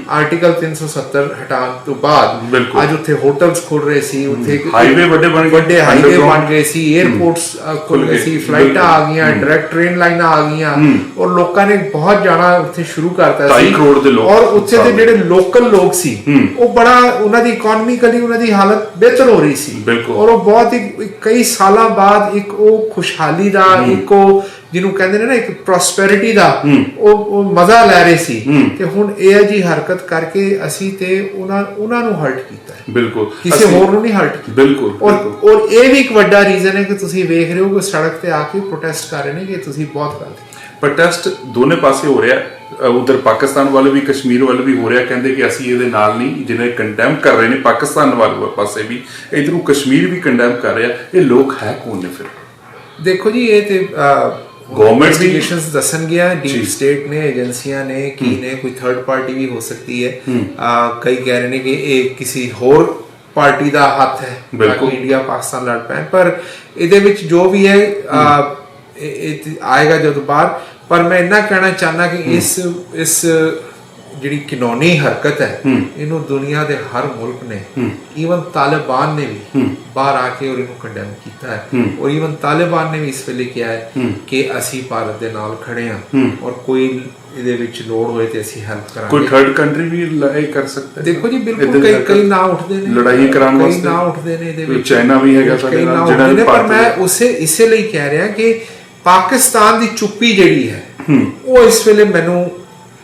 ਆਰਟੀਕਲ 370 ਹਟਾਉਣ ਤੋਂ ਬਾਅਦ। ਅੱਜ ਉੱਥੇ ਹੋਟਲਸ ਖੁੱਲ ਰਹੇ ਸੀ ਉੱਥੇ ਹਾਈਵੇ ਵੱਡੇ ਬਣ ਗਏ, ਵੱਡੇ ਹਾਈਵੇ। ਬਣ ਗਏ ਸੀ 에ਅਰਪੋਰਟਸ ਖੁੱਲ ਗਏ ਸੀ ਫਲਾਈਟਾਂ ਆ। ਗਈਆਂ ਡਾਇਰੈਕਟ ਟ੍ਰੇਨ ਲਾਈਨਾਂ ਆ ਗਈਆਂ। ਔਰ ਲੋਕਾਂ ਨੇ ਬਹੁਤ ਜਾਣਾ ਉੱਥੇ ਸ਼ੁਰੂ ਕਰਤਾ ਸੀ। ਕਰੋੜ ਦੇ ਲੋਕ ਔਰ ਉੱਥੇ ਦੇ। ਜਿਹੜੇ ਲੋਕਲ ਲੋਕ ਸੀ ਉਹ ਬੜਾ ਉਹਨਾਂ ਦੀ ਇਕਨੋਮਿਕਲੀ ਉਹਨਾਂ ਦੀ ਹਾਲਤ ਬਿਹਤਰ ਹੋ ਰਹੀ ਸੀ। ਔਰ ਉਹ ਬਹੁਤ ਹੀ ਕਈ ਸਾਲਾਂ ਬਾਅਦ ਇੱਕ ਉਹ ਖੁਸ਼ਹਾਲੀ ਦਾ ਇੱਕ ਉਹ ਜਿਹਨੂੰ ਕਹਿੰਦੇ ਨੇ ਨਾ ਇੱਕ ਪ੍ਰੋਸਪੈਰਿਟੀ ਦਾ ਉਹ ਉਹ ਮਜ਼ਾ ਲੈ ਰਹੇ ਸੀ ਤੇ ਹੁਣ ਇਹ ਜੀ ਹਰਕਤ ਕਰਕੇ ਅਸੀਂ ਤੇ ਉਹਨਾਂ ਉਹਨਾਂ ਨੂੰ ਹਰਟ ਕੀਤਾ ਹੈ। ਬਿਲਕੁਲ। ਕਿਸੇ ਹੋਰ ਨੂੰ ਨਹੀਂ ਹਰਟ ਕੀਤਾ। ਬਿਲਕੁਲ ਔਰ ਔਰ ਇਹ ਵੀ ਇੱਕ ਵੱਡਾ ਰੀਜ਼ਨ ਹੈ ਕਿ ਤੁਸੀਂ ਵੇਖ ਰਹੇ ਹੋ ਕਿ ਸੜਕ ਤੇ ਆ ਕੇ ਪ੍ਰੋਟੈਸਟ ਕਰ ਰਹੇ ਨੇ ਕਿ ਤੁਸੀਂ ਬਹੁਤ ਗਲਤ। ਪ੍ਰੋਟੈਸਟ ਦੋਨੇ ਪਾਸੇ ਹੋ ਰਿਹਾ ਉਧਰ ਪਾਕਿਸਤਾਨ ਵਾਲੇ ਵੀ ਕਸ਼ਮੀਰ ਵਾਲੇ ਵੀ ਹੋ ਰਿਹਾ ਕਹਿੰਦੇ ਕਿ ਅਸੀਂ ਇਹਦੇ ਨਾਲ ਨਹੀਂ ਜਿਹਨੇ ਕੰਡੈਮ ਕਰ ਰਹੇ ਨੇ ਪਾਕਿਸਤਾਨ ਵਾਲੇ ਪਾਸੇ ਵੀ ਇਧਰੋਂ ਕਸ਼ਮੀਰ ਵੀ ਕੰਡੈਮ ਕਰ ਰਿਹਾ। ਇਹ ਲੋਕ ਹੈ ਕੌਣ ਨੇ ਫਿਰ? ਦੇਖੋ ਜੀ ਇਹ ਤੇ Government ਵੀ- ਇਨਵੈਸਟੀਗੇਸ਼ਨਸ ਦੱਸਣ ਗਿਆ। ਡੀਪ ਸਟੇਟ ਨੇ ਏਜੰਸੀਆਂ ਨੇ ਕੀ ਨੇ ਕੋਈ ਥਰਡ ਪਾਰਟੀ ਵੀ ਹੋ ਸਕਦੀ ਹੈ। ਆ, ਕਈ ਕਹਿ ਰਹੇ ਨੇ ਕਿ ਇਹ ਕਿਸੇ ਹੋਰ ਪਾਰਟੀ ਦਾ ਹੱਥ ਹੈ ਬਿਲਕੁਲ। ਇੰਡੀਆ ਪਾਕਿਸਤਾਨ ਲੜ ਪੈਣ ਪਰ ਇਹਦੇ ਵਿੱਚ ਜੋ ਵੀ ਹੈ ਆ, ਇਹ ਆਏਗਾ ਜਦੋਂ ਬਾਹਰ ਪਰ ਮੈਂ ਇੰਨਾ ਕਹਿਣਾ ਚਾਹਨਾ ਕਿ ਇਸ ਇਸ ਜਿਹੜੀ ਕਾਨੂੰਨੀ ਹਰਕਤ ਹੈ ਇਹਨੂੰ ਦੁਨੀਆ ਦੇ ਹਰ ਮੁਲਕ ਨੇ ਈਵਨ ਤਾਲਿਬਾਨ ਨੇ ਵੀ ਬਾਹਰ ਆ ਕੇ ਔਰ ਇਹਨੂੰ ਕੰਡੈਮ ਕੀਤਾ ਹੈ। ਔਰ ਈਵਨ ਤਾਲਿਬਾਨ ਨੇ ਵੀ ਇਸ ਵੇਲੇ ਕਿਹਾ ਹੈ ਕਿ ਅਸੀਂ ਭਾਰਤ ਦੇ ਨਾਲ ਖੜੇ ਹਾਂ ਔਰ ਕੋਈ ਇਹਦੇ ਵਿੱਚ ਲੋੜ ਹੋਏ ਤੇ ਅਸੀਂ ਹੈਲਪ ਕੋਈ ਕਰਾਂਗੇ ਥਰਡ ਕੰਟਰੀ ਵੀ ਲੜਾਈ ਕਰ ਸਕਦਾ ਹੈ? ਦੇਖੋ ਜੀ ਬਿਲਕੁਲ ਕਈ ਕਈ ਨਾਂ ਉੱਠਦੇ ਨੇ। ਲੜਾਈ ਕਰਾਉਣ ਕਈ ਵਾਸਤੇ। ਨਾਂ ਉੱਠਦੇ ਨੇ ਇਹਦੇ ਕੋਈ ਵਿੱਚ। ਚਾਈਨਾ ਵੀ ਹੈਗਾ ਸਾਡੇ ਕਈ ਨਾਲ, ਜਿਹੜਾ ਪਰ ਮੈਂ ਉਸੇ ਇਸੇ ਲਈ ਕਹਿ ਰਿਹਾ ਕਿ ਪਾਕਿਸਤਾਨ ਦੀ ਚੁੱਪੀ ਜਿਹੜੀ ਹੈ। ਉਹ ਇਸ ਵੇਲੇ ਮੈਨੂੰ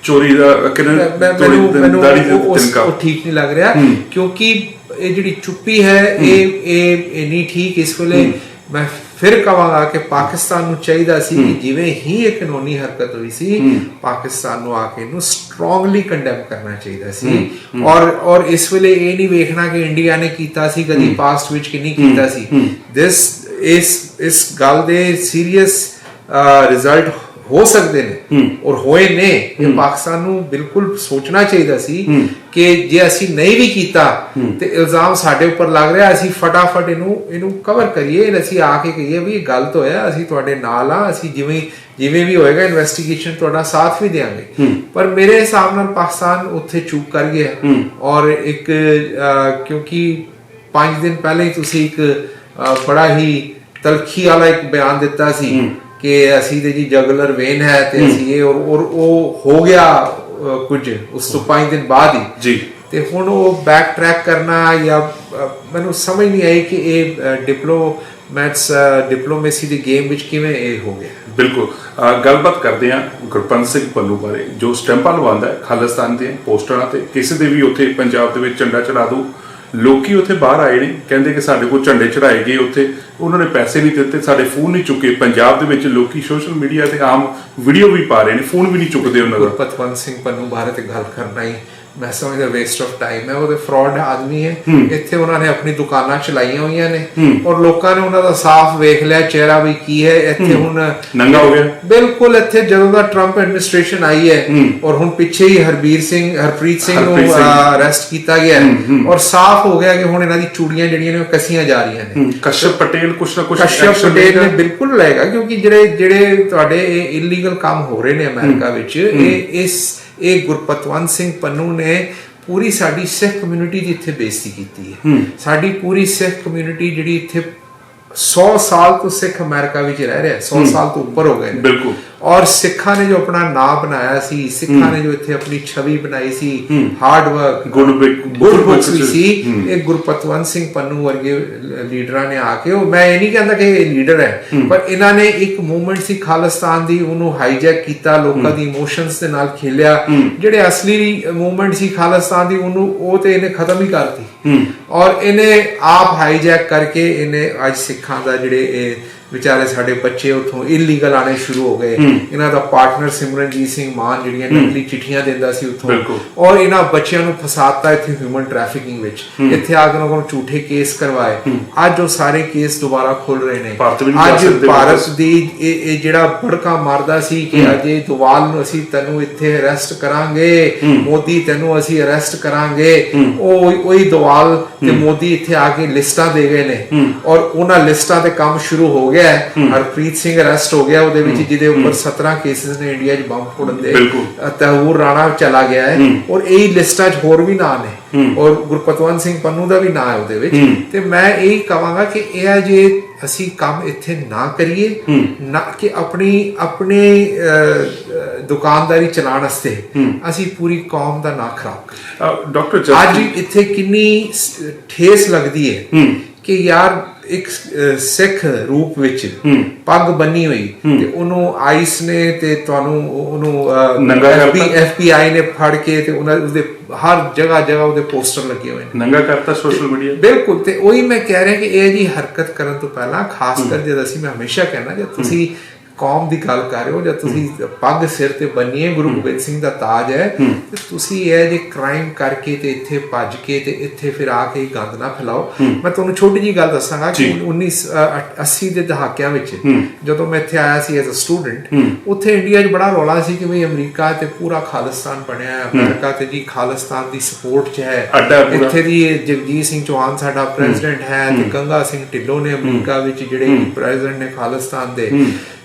ਚੋਰੀ ਦਾ ਚੋਰੀ ਮੈਨੂੰ ਮੈਨੂੰ ਉਹ ਠੀਕ ਨਹੀਂ ਲੱਗ ਰਿਹਾ ਕਿਉਂਕਿ ਇਹ ਜਿਹੜੀ ਚੁੱਪੀ ਹੈ ਇਹ ਇਹ ਇਹ ਨਹੀਂ ਠੀਕ ਇਸ ਵੇਲੇ। ਮੈਂ ਫਿਰ ਕਹਾਂਗਾ ਕਿ ਪਾਕਿਸਤਾਨ ਨੂੰ ਚਾਹੀਦਾ ਸੀ ਕਿ ਜਿਵੇਂ ਹੀ ਇਹ ਕਾਨੂੰਨੀ ਹਰਕਤ ਹੋਈ ਸੀ ਪਾਕਿਸਤਾਨ ਨੂੰ ਆ ਕੇ ਇਹਨੂੰ ਸਟਰੋਂਗਲੀ ਕੰਡੈਮ ਕਰਨਾ ਚਾਹੀਦਾ ਸੀ। ਔਰ ਔਰ ਇਸ ਵੇਲੇ ਇਹ ਨਹੀਂ ਵੇਖਣਾ ਕਿ ਇੰਡੀਆ ਨੇ ਕੀਤਾ ਸੀ ਕਦੀ ਪਾਸਟ ਵਿੱਚ ਕਿ ਨਹੀਂ ਕੀਤਾ ਸੀ। ਦਿਸ ਇਸ ਇਸ ਗੱਲ ਦੇ ਸੀਰੀਅਸ ਰਿਜ਼ਲਟ ਹੋ ਸਕਦੇ ਨੇ ਔਰ ਹੋਏ ਨੇ ਇਹ ਪਾਕਿਸਤਾਨ ਨੂੰ ਬਿਲਕੁਲ ਸੋਚਣਾ ਚਾਹੀਦਾ ਸੀ ਕਿ ਜੇ ਅਸੀਂ ਨਹੀਂ ਵੀ ਕੀਤਾ ਤੇ ਇਲਜ਼ਾਮ ਸਾਡੇ ਉੱਪਰ ਲੱਗ ਰਿਹਾ ਅਸੀਂ ਫਟਾਫਟ ਇਹਨੂੰ ਇਹਨੂੰ ਕਵਰ ਕਰੀਏ ਅਸੀਂ ਆ ਕੇ ਕਹੀਏ ਵੀ ਇਹ ਗਲਤ ਹੋਇਆ ਅਸੀਂ ਤੁਹਾਡੇ ਨਾਲ ਆ ਅਸੀਂ ਜਿਵੇਂ ਜਿਵੇਂ ਵੀ ਹੋਏਗਾ ਇਨਵੈਸਟੀਗੇਸ਼ਨ ਤੁਹਾਡਾ ਸਾਥ ਵੀ ਦੇਵਾਂਗੇ। ਪਰ ਮੇਰੇ ਹਿਸਾਬ ਨਾਲ ਪਾਕਿਸਤਾਨ ਉੱਥੇ ਚੂਕ ਕਰ ਗਿਆ। ਔਰ ਇੱਕ ਕਿਉਂਕਿ 5 ਦਿਨ ਪਹਿਲਾਂ ਹੀ ਤੁਸੀਂ ਇੱਕ ਬੜਾ ਹੀ ਤਲਖੀ ਵਾਲਾ ਇੱਕ ਬਿਆਨ ਦਿੱਤਾ ਸੀ ਕਿ ਅਸੀਂ ਤੇ ਜੀ ਜਗਲਰ ਵੇਨ ਹੈ ਤੇ ਅਸੀਂ ਇਹ ਔਰ ਉਹ ਹੋ ਗਿਆ ਕੁਝ ਉਸ ਤੋਂ 5 ਦਿਨ ਬਾਅਦ ਹੀ। ਜੀ। ਤੇ ਹੁਣ ਉਹ ਬੈਕ ਟਰੈਕ ਕਰਨਾ ਜਾਂ ਮੈਨੂੰ ਸਮਝ ਨਹੀਂ ਆਈ ਕਿ ਇਹ ਡਿਪਲੋਮੈਟਸ ਡਿਪਲੋਮੇਸੀ ਦੀ ਗੇਮ ਵਿੱਚ ਕਿਵੇਂ ਇਹ ਹੋ ਗਿਆ। ਬਿਲਕੁਲ। ਗੱਲਬਾਤ ਕਰਦੇ ਹਾਂ ਗੁਰਪੰਤ ਸਿੰਘ ਪੰਨੂ ਬਾਰੇ ਜੋ ਸਟੈਂਪਾਂ ਲਵਾਉਂਦਾ ਹੈ ਖਾਲਿਸਤਾਨ ਦੇ ਪੋਸਟਰਾਂ ਤੇ ਕਿਸੇ ਦੇ ਵੀ ਉੱਥੇ ਪੰਜਾਬ ਦੇ ਵਿੱਚ ਝੰਡਾ ਚੜਾ ਦੋ ਲੋਕੀ ਉੱਥੇ ਬਾਹਰ ਆਏ ਨੇ, ਕਹਿੰਦੇ ਕਿ ਸਾਡੇ ਕੋਲ ਝੰਡੇ ਚੜਾਏ ਗਏ ਉੱਥੇ, ਉਹਨਾਂ ਨੇ ਪੈਸੇ ਨਹੀਂ ਦਿੱਤੇ, ਸਾਡੇ ਫੋਨ ਨਹੀਂ ਚੁੱਕੇ। ਪੰਜਾਬ ਦੇ ਵਿੱਚ ਲੋਕੀ ਸੋਸ਼ਲ ਮੀਡੀਆ ਤੇ ਆਮ ਵੀਡੀਓ ਵੀ ਪਾ ਰਹੇ ਨੇ, ਫੋਨ ਵੀ ਨਹੀਂ ਚੁੱਕਦੇ ਉਹਨਾਂ ਦਾ। ਪਤਵੰਤ ਸਿੰਘ ਪੰਨੂ ਬਾਰੇ ਗੱਲ ਕਰਨਾ ਹੀ ਮੈਂ ਸਮਝਦਾ ਵੇਸਟ ਆਫ ਟਾਈਮ ਹੈ ਉਹਦੇ ਫਰਾਡ ਆਦਮੀ ਹੈ। ਇੱਥੇ ਉਹਨਾਂ ਨੇ ਆਪਣੀ ਦੁਕਾਨਾਂ ਚਲਾਈਆਂ ਹੋਈਆਂ ਨੇ ਔਰ ਲੋਕਾਂ ਨੇ ਉਹਨਾਂ ਦਾ ਸਾਫ਼ ਵੇਖ ਲਿਆ ਚਿਹਰਾ ਵੀ ਕੀ ਹੈ ਇੱਥੇ ਹੁਣ ਨੰਗਾ ਹੋ ਗਿਆ। ਬਿਲਕੁਲ ਇੱਥੇ ਜਦੋਂ ਦਾ ਟਰੰਪ ਐਡਮਿਨਿਸਟ੍ਰੇਸ਼ਨ ਆਈ ਹੈ ਔਰ ਹੁਣ ਪਿੱਛੇ ਹੀ ਹਰਬੀਰ ਸਿੰਘ ਹਰਪ੍ਰੀਤ ਸਿੰਘ ਨੂੰ। ਅਰੈਸਟ ਕੀਤਾ ਗਿਆ ਔਰ ਸਾਫ਼ ਹੋ ਗਿਆ ਕਿ ਹੁਣ ਇਹਨਾਂ ਦੀ ਚੂੜੀਆਂ ਜਿਹੜੀਆਂ ਨੇ ਉਹ ਕਸੀਆਂ ਜਾ ਰਹੀਆਂ ਨੇ। ਹਮ, ਕਸ਼ਯਪ ਪਟੇਲ ਕੁਛ ਨਾ ਕੁਛ action ਪਟੇਲ ਨੇ। ਬਿਲਕੁਲ ਲਏਗਾ ਕਿਉਂਕਿ ਜਿਹੜੇ ਜਿਹੜੇ ਤੁਹਾਡੇ ਇਹ ਇਲੀਗਲ ਕੰਮ ਹੋ ਰਹੇ ਨੇ ਅਮਰੀਕਾ ਵਿੱਚ ਇਹ ਇਸ ਇਹ ਗੁਰਪਤਵੰਤ ਸਿੰਘ ਪੰਨੂ ਨੇ ਪੂਰੀ ਸਾਡੀ ਸਿੱਖ ਕਮਿਊਨਿਟੀ ਦੀ ਇੱਥੇ ਬੇਇੱਜ਼ਤੀ ਕੀਤੀ ਹੈ। ਸਾਡੀ ਪੂਰੀ ਸਿੱਖ ਕਮਿਊਨਿਟੀ ਜਿਹੜੀ ਇੱਥੇ 100 ਸਾਲ ਤੋਂ ਸਿੱਖ ਅਮਰੀਕਾ ਵਿੱਚ ਰਹਿ ਰਿਹਾ 100 ਸਾਲ ਤੋਂ ਉੱਪਰ ਹੋ ਗਏ ਨੇ। ਬਿਲਕੁਲ। ਔਰ ਸਿੱਖਾਂ ਨੇ ਜੋ ਆਪਣਾ ਨਾਂ ਬਣਾਇਆ ਸੀ ਸਿੱਖਾਂ ਨੇ ਜੋ ਇੱਥੇ ਆਪਣੀ ਛਵੀ ਬਣਾਈ ਸੀ hard work good good books ਵੀ ਸੀ ਇਹ ਗੁਰਪਤਵੰਤ ਸਿੰਘ ਪੰਨੂ ਵਰਗੇ ਲੀਡਰਾਂ ਨੇ ਆ ਕੇ ਉਹ ਮੈਂ ਇਹ ਨਹੀਂ ਕਹਿੰਦਾ ਕਿ ਇਹ ਲੀਡਰ ਹੈ ਪਰ ਇਹਨਾਂ ਨੇ ਇੱਕ ਮੂਵਮੈਂਟ ਸੀ ਖਾਲਿਸਤਾਨ ਦੀ ਉਹਨੂੰ ਹਾਈਜੈਕ ਕੀਤਾ ਲੋਕਾਂ ਦੀ ਇਮੋਸ਼ਨਸ ਦੇ ਨਾਲ ਖੇਲਿਆ। ਜਿਹੜੇ ਅਸਲੀ ਮੂਵਮੈਂਟ ਸੀ ਖਾਲਿਸਤਾਨ ਦੀ ਉਹਨੂੰ ਉਹ ਤੇ ਇਹਨੇ ਖਤਮ ਹੀ ਕਰਤੀ। ਔਰ ਇਹਨੇ ਆਪ ਹਾਈਜੈਕ ਕਰਕੇ ਇਹਨੇ ਅੱਜ ਸਿੱਖਾਂ ਦਾ ਜਿਹੜੇ ਇਹ ਵਿਚਾਰੇ ਸਾਡੇ ਬੱਚੇ ਉਥੋਂ ਇਲੀਗਲ ਆਣੇ ਸ਼ੁਰੂ ਹੋ ਗਏ। ਇਹਨਾਂ ਦਾ ਪਾਰਟਨਰ ਸਿਮਰਨਜੀਤ ਸਿੰਘ ਮਾਨ ਜਿਹੜੀਆਂ ਨਕਲੀ ਚਿੱਠੀਆਂ ਦਿੰਦਾ ਸੀ ਉਥੋਂ। ਔਰ ਇਹਨਾਂ ਬੱਚਿਆਂ ਨੂੰ ਫਸਾਤਾ ਇੱਥੇ ਹਿਊਮਨ ਟ੍ਰੈਫਿਕਿੰਗ ਵਿੱਚ। ਇੱਥੇ ਆ ਕੇ ਉਹਨਾਂ ਕੋਲ ਝੂਠੇ ਕੇਸ ਕਰਵਾਏ। ਅੱਜ ਉਹ ਸਾਰੇ ਕੇਸ ਦੁਬਾਰਾ ਖੁੱਲ ਰਹੇ ਨੇ। ਅੱਜ ਭਾਰਤ। ਦੀ ਇਹ ਇਹ ਜਿਹੜਾ ਭੜਕਾ ਮਾਰਦਾ ਸੀ ਕਿ ਅਜੇ ਦੁਵਾਲ ਨੂੰ ਅਸੀਂ ਤੈਨੂੰ ਇੱਥੇ ਅਰੈਸਟ ਕਰਾਂਗੇ। ਮੋਦੀ ਤੈਨੂੰ ਅਸੀਂ ਅਰੈਸਟ ਕਰਾਂਗੇ। ਉਹ ਉਹੀ ਦੁਵਾਲ ਤੇ ਮੋਦੀ ਇੱਥੇ ਆ ਕੇ ਲਿਸਟਾਂ ਦੇ ਗਏ ਨੇ। ਔਰ ਉਹਨਾਂ ਲਿਸਟਾਂ ਤੇ ਕੰਮ ਸ਼ੁਰੂ ਹੋ ਗਿਆ ਹੈ। ਹਰਪ੍ਰੀਤ ਸਿੰਘ ਅਰੈਸਟ ਹੋ ਗਿਆ ਉਹਦੇ ਵਿੱਚ ਜਿਹਦੇ ਉੱਪਰ 17 ਕੇਸਿਸ ਨੇ ਇੰਡੀਆ 'ਚ ਬੰਬ ਫੋੜਨ ਦੇ। ਤਹੂਰ ਰਾਣਾ ਚਲਾ ਗਿਆ ਹੈ। ਔਰ ਇਹ ਲਿਸਟਾਂ 'ਚ ਹੋਰ ਵੀ ਨਾਂ ਨੇ। ਔਰ ਗੁਰਪਤਵੰਤ ਸਿੰਘ ਪੰਨੂ ਦਾ ਵੀ ਨਾਂ ਹੈ ਉਹਦੇ ਵਿੱਚ। ਤੇ ਮੈਂ ਇਹ ਕਹਾਂਗਾ ਕਿ ਇਹ ਜੇ ਅਸੀਂ ਕੰਮ ਇੱਥੇ ਨਾ ਕਰੀਏ ਨਾ ਕਿ ਆਪਣੀ ਆਪਣੇ ਦੁਕਾਨਦਾਰੀ ਚਲਾਉਣ ਵਾਸਤੇ ਅਸੀਂ ਪੂਰੀ ਕੌਮ ਦਾ ਨਾਂ ਖਰਾਬ ਡਾਕਟਰ ਅੱਜ ਇੱਥੇ ਕਿੰਨੀ ਠੇਸ ਲੱਗਦੀ ਹੈ। ਕਿ ਯਾਰ ਇੱਕ ਸਿੱਖ ਰੂਪ ਵਿੱਚ ਪੱਗ ਬੰਨੀ ਹੋਈ ਤੇ ਉਹਨੂੰ ਆਈਸ ਨੇ ਤੇ ਤੁਹਾਨੂੰ ਉਹਨੂੰ ਨੰਗਾ ਕਰਤਾ। ਐਫਬੀ ਐਫਬੀਆਈ ਨੇ ਫੜ ਕੇ ਤੇ ਉਹਨਾਂ ਉਹਦੇ ਹਰ ਜਗ੍ਹਾ ਜਗ੍ਹਾ ਉਹਦੇ ਪੋਸਟਰ ਲੱਗੇ ਹੋਏ ਨੇ। ਨੰਗਾ ਕਰਤਾ ਸੋਸ਼ਲ ਮੀਡੀਆ ਬਿਲਕੁਲ ਤੇ ਉਹੀ ਮੈਂ ਕਹਿ ਰਿਹਾ ਕਿ ਇਹ ਜੀ ਹਰਕਤ ਕਰਨ ਤੋਂ ਪਹਿਲਾਂ ਖਾਸ ਕਰ ਜਦ ਅਸੀਂ ਮੈਂ ਹਮੇਸ਼ਾ ਕਹਿਣਾ ਜੇ ਤੁਸੀਂ ਕੌਮ ਦੀ ਗੱਲ ਕਰ ਰਹੇ ਹੋ ਜਦ ਤੁਸੀਂ ਪੱਗ ਸਿਰ ਤੇ ਬੰਨੀਏ ਗੁਰੂ ਗੋਬਿੰਦ ਸਿੰਘ ਦਾ ਤਾਜ ਹੈ ਤੇ ਤੁਸੀਂ ਇਹ ਜੇ ਕ੍ਰਾਈਮ ਕਰਕੇ ਤੇ ਇੱਥੇ ਭੱਜ ਕੇ ਤੇ ਇੱਥੇ ਫਿਰ ਆ ਕੇ ਗੰਦ ਨਾ ਫੈਲਾਓ। ਮੈਂ ਤੁਹਾਨੂੰ ਛੋਟੀ ਜੀ ਗੱਲ ਦੱਸਾਂਗਾ ਕਿ 1980 ਦੇ ਦਹਾਕਿਆਂ ਵਿੱਚ ਜਦੋਂ ਮੈਂ ਇੱਥੇ ਆਇਆ ਸੀ ਐਜ਼ ਅ ਸਟੂਡੈਂਟ ਉੱਥੇ ਇੰਡੀਆ 'ਚ ਬੜਾ ਰੌਲਾ ਸੀ ਕਿ ਵੀ ਅਮਰੀਕਾ ਤੇ ਪੂਰਾ ਖਾਲਿਸਤਾਨ ਬਣਿਆ ਹੈ ਅਮਰੀਕਾ ਤੇ ਜੀ ਖਾਲਿਸਤਾਨ ਦੀ ਸਪੋਰਟ 'ਚ ਹੈ। ਇੱਥੇ ਦੀ ਜਗਜੀਤ ਸਿੰਘ ਚੌਹਾਨ ਸਾਡਾ ਪ੍ਰੈਜ਼ੀਡੈਂਟ ਹੈ ਤੇ ਗੰਗਾ ਸਿੰਘ ਢਿੱਲੋਂ ਨੇ ਅਮਰੀਕਾ ਵਿੱਚ ਜਿਹੜੇ ਪ੍ਰੈਜ਼ੀਡੈਂਟ ਨੇ ਖਾਲਿਸਤਾਨ ਦੇ।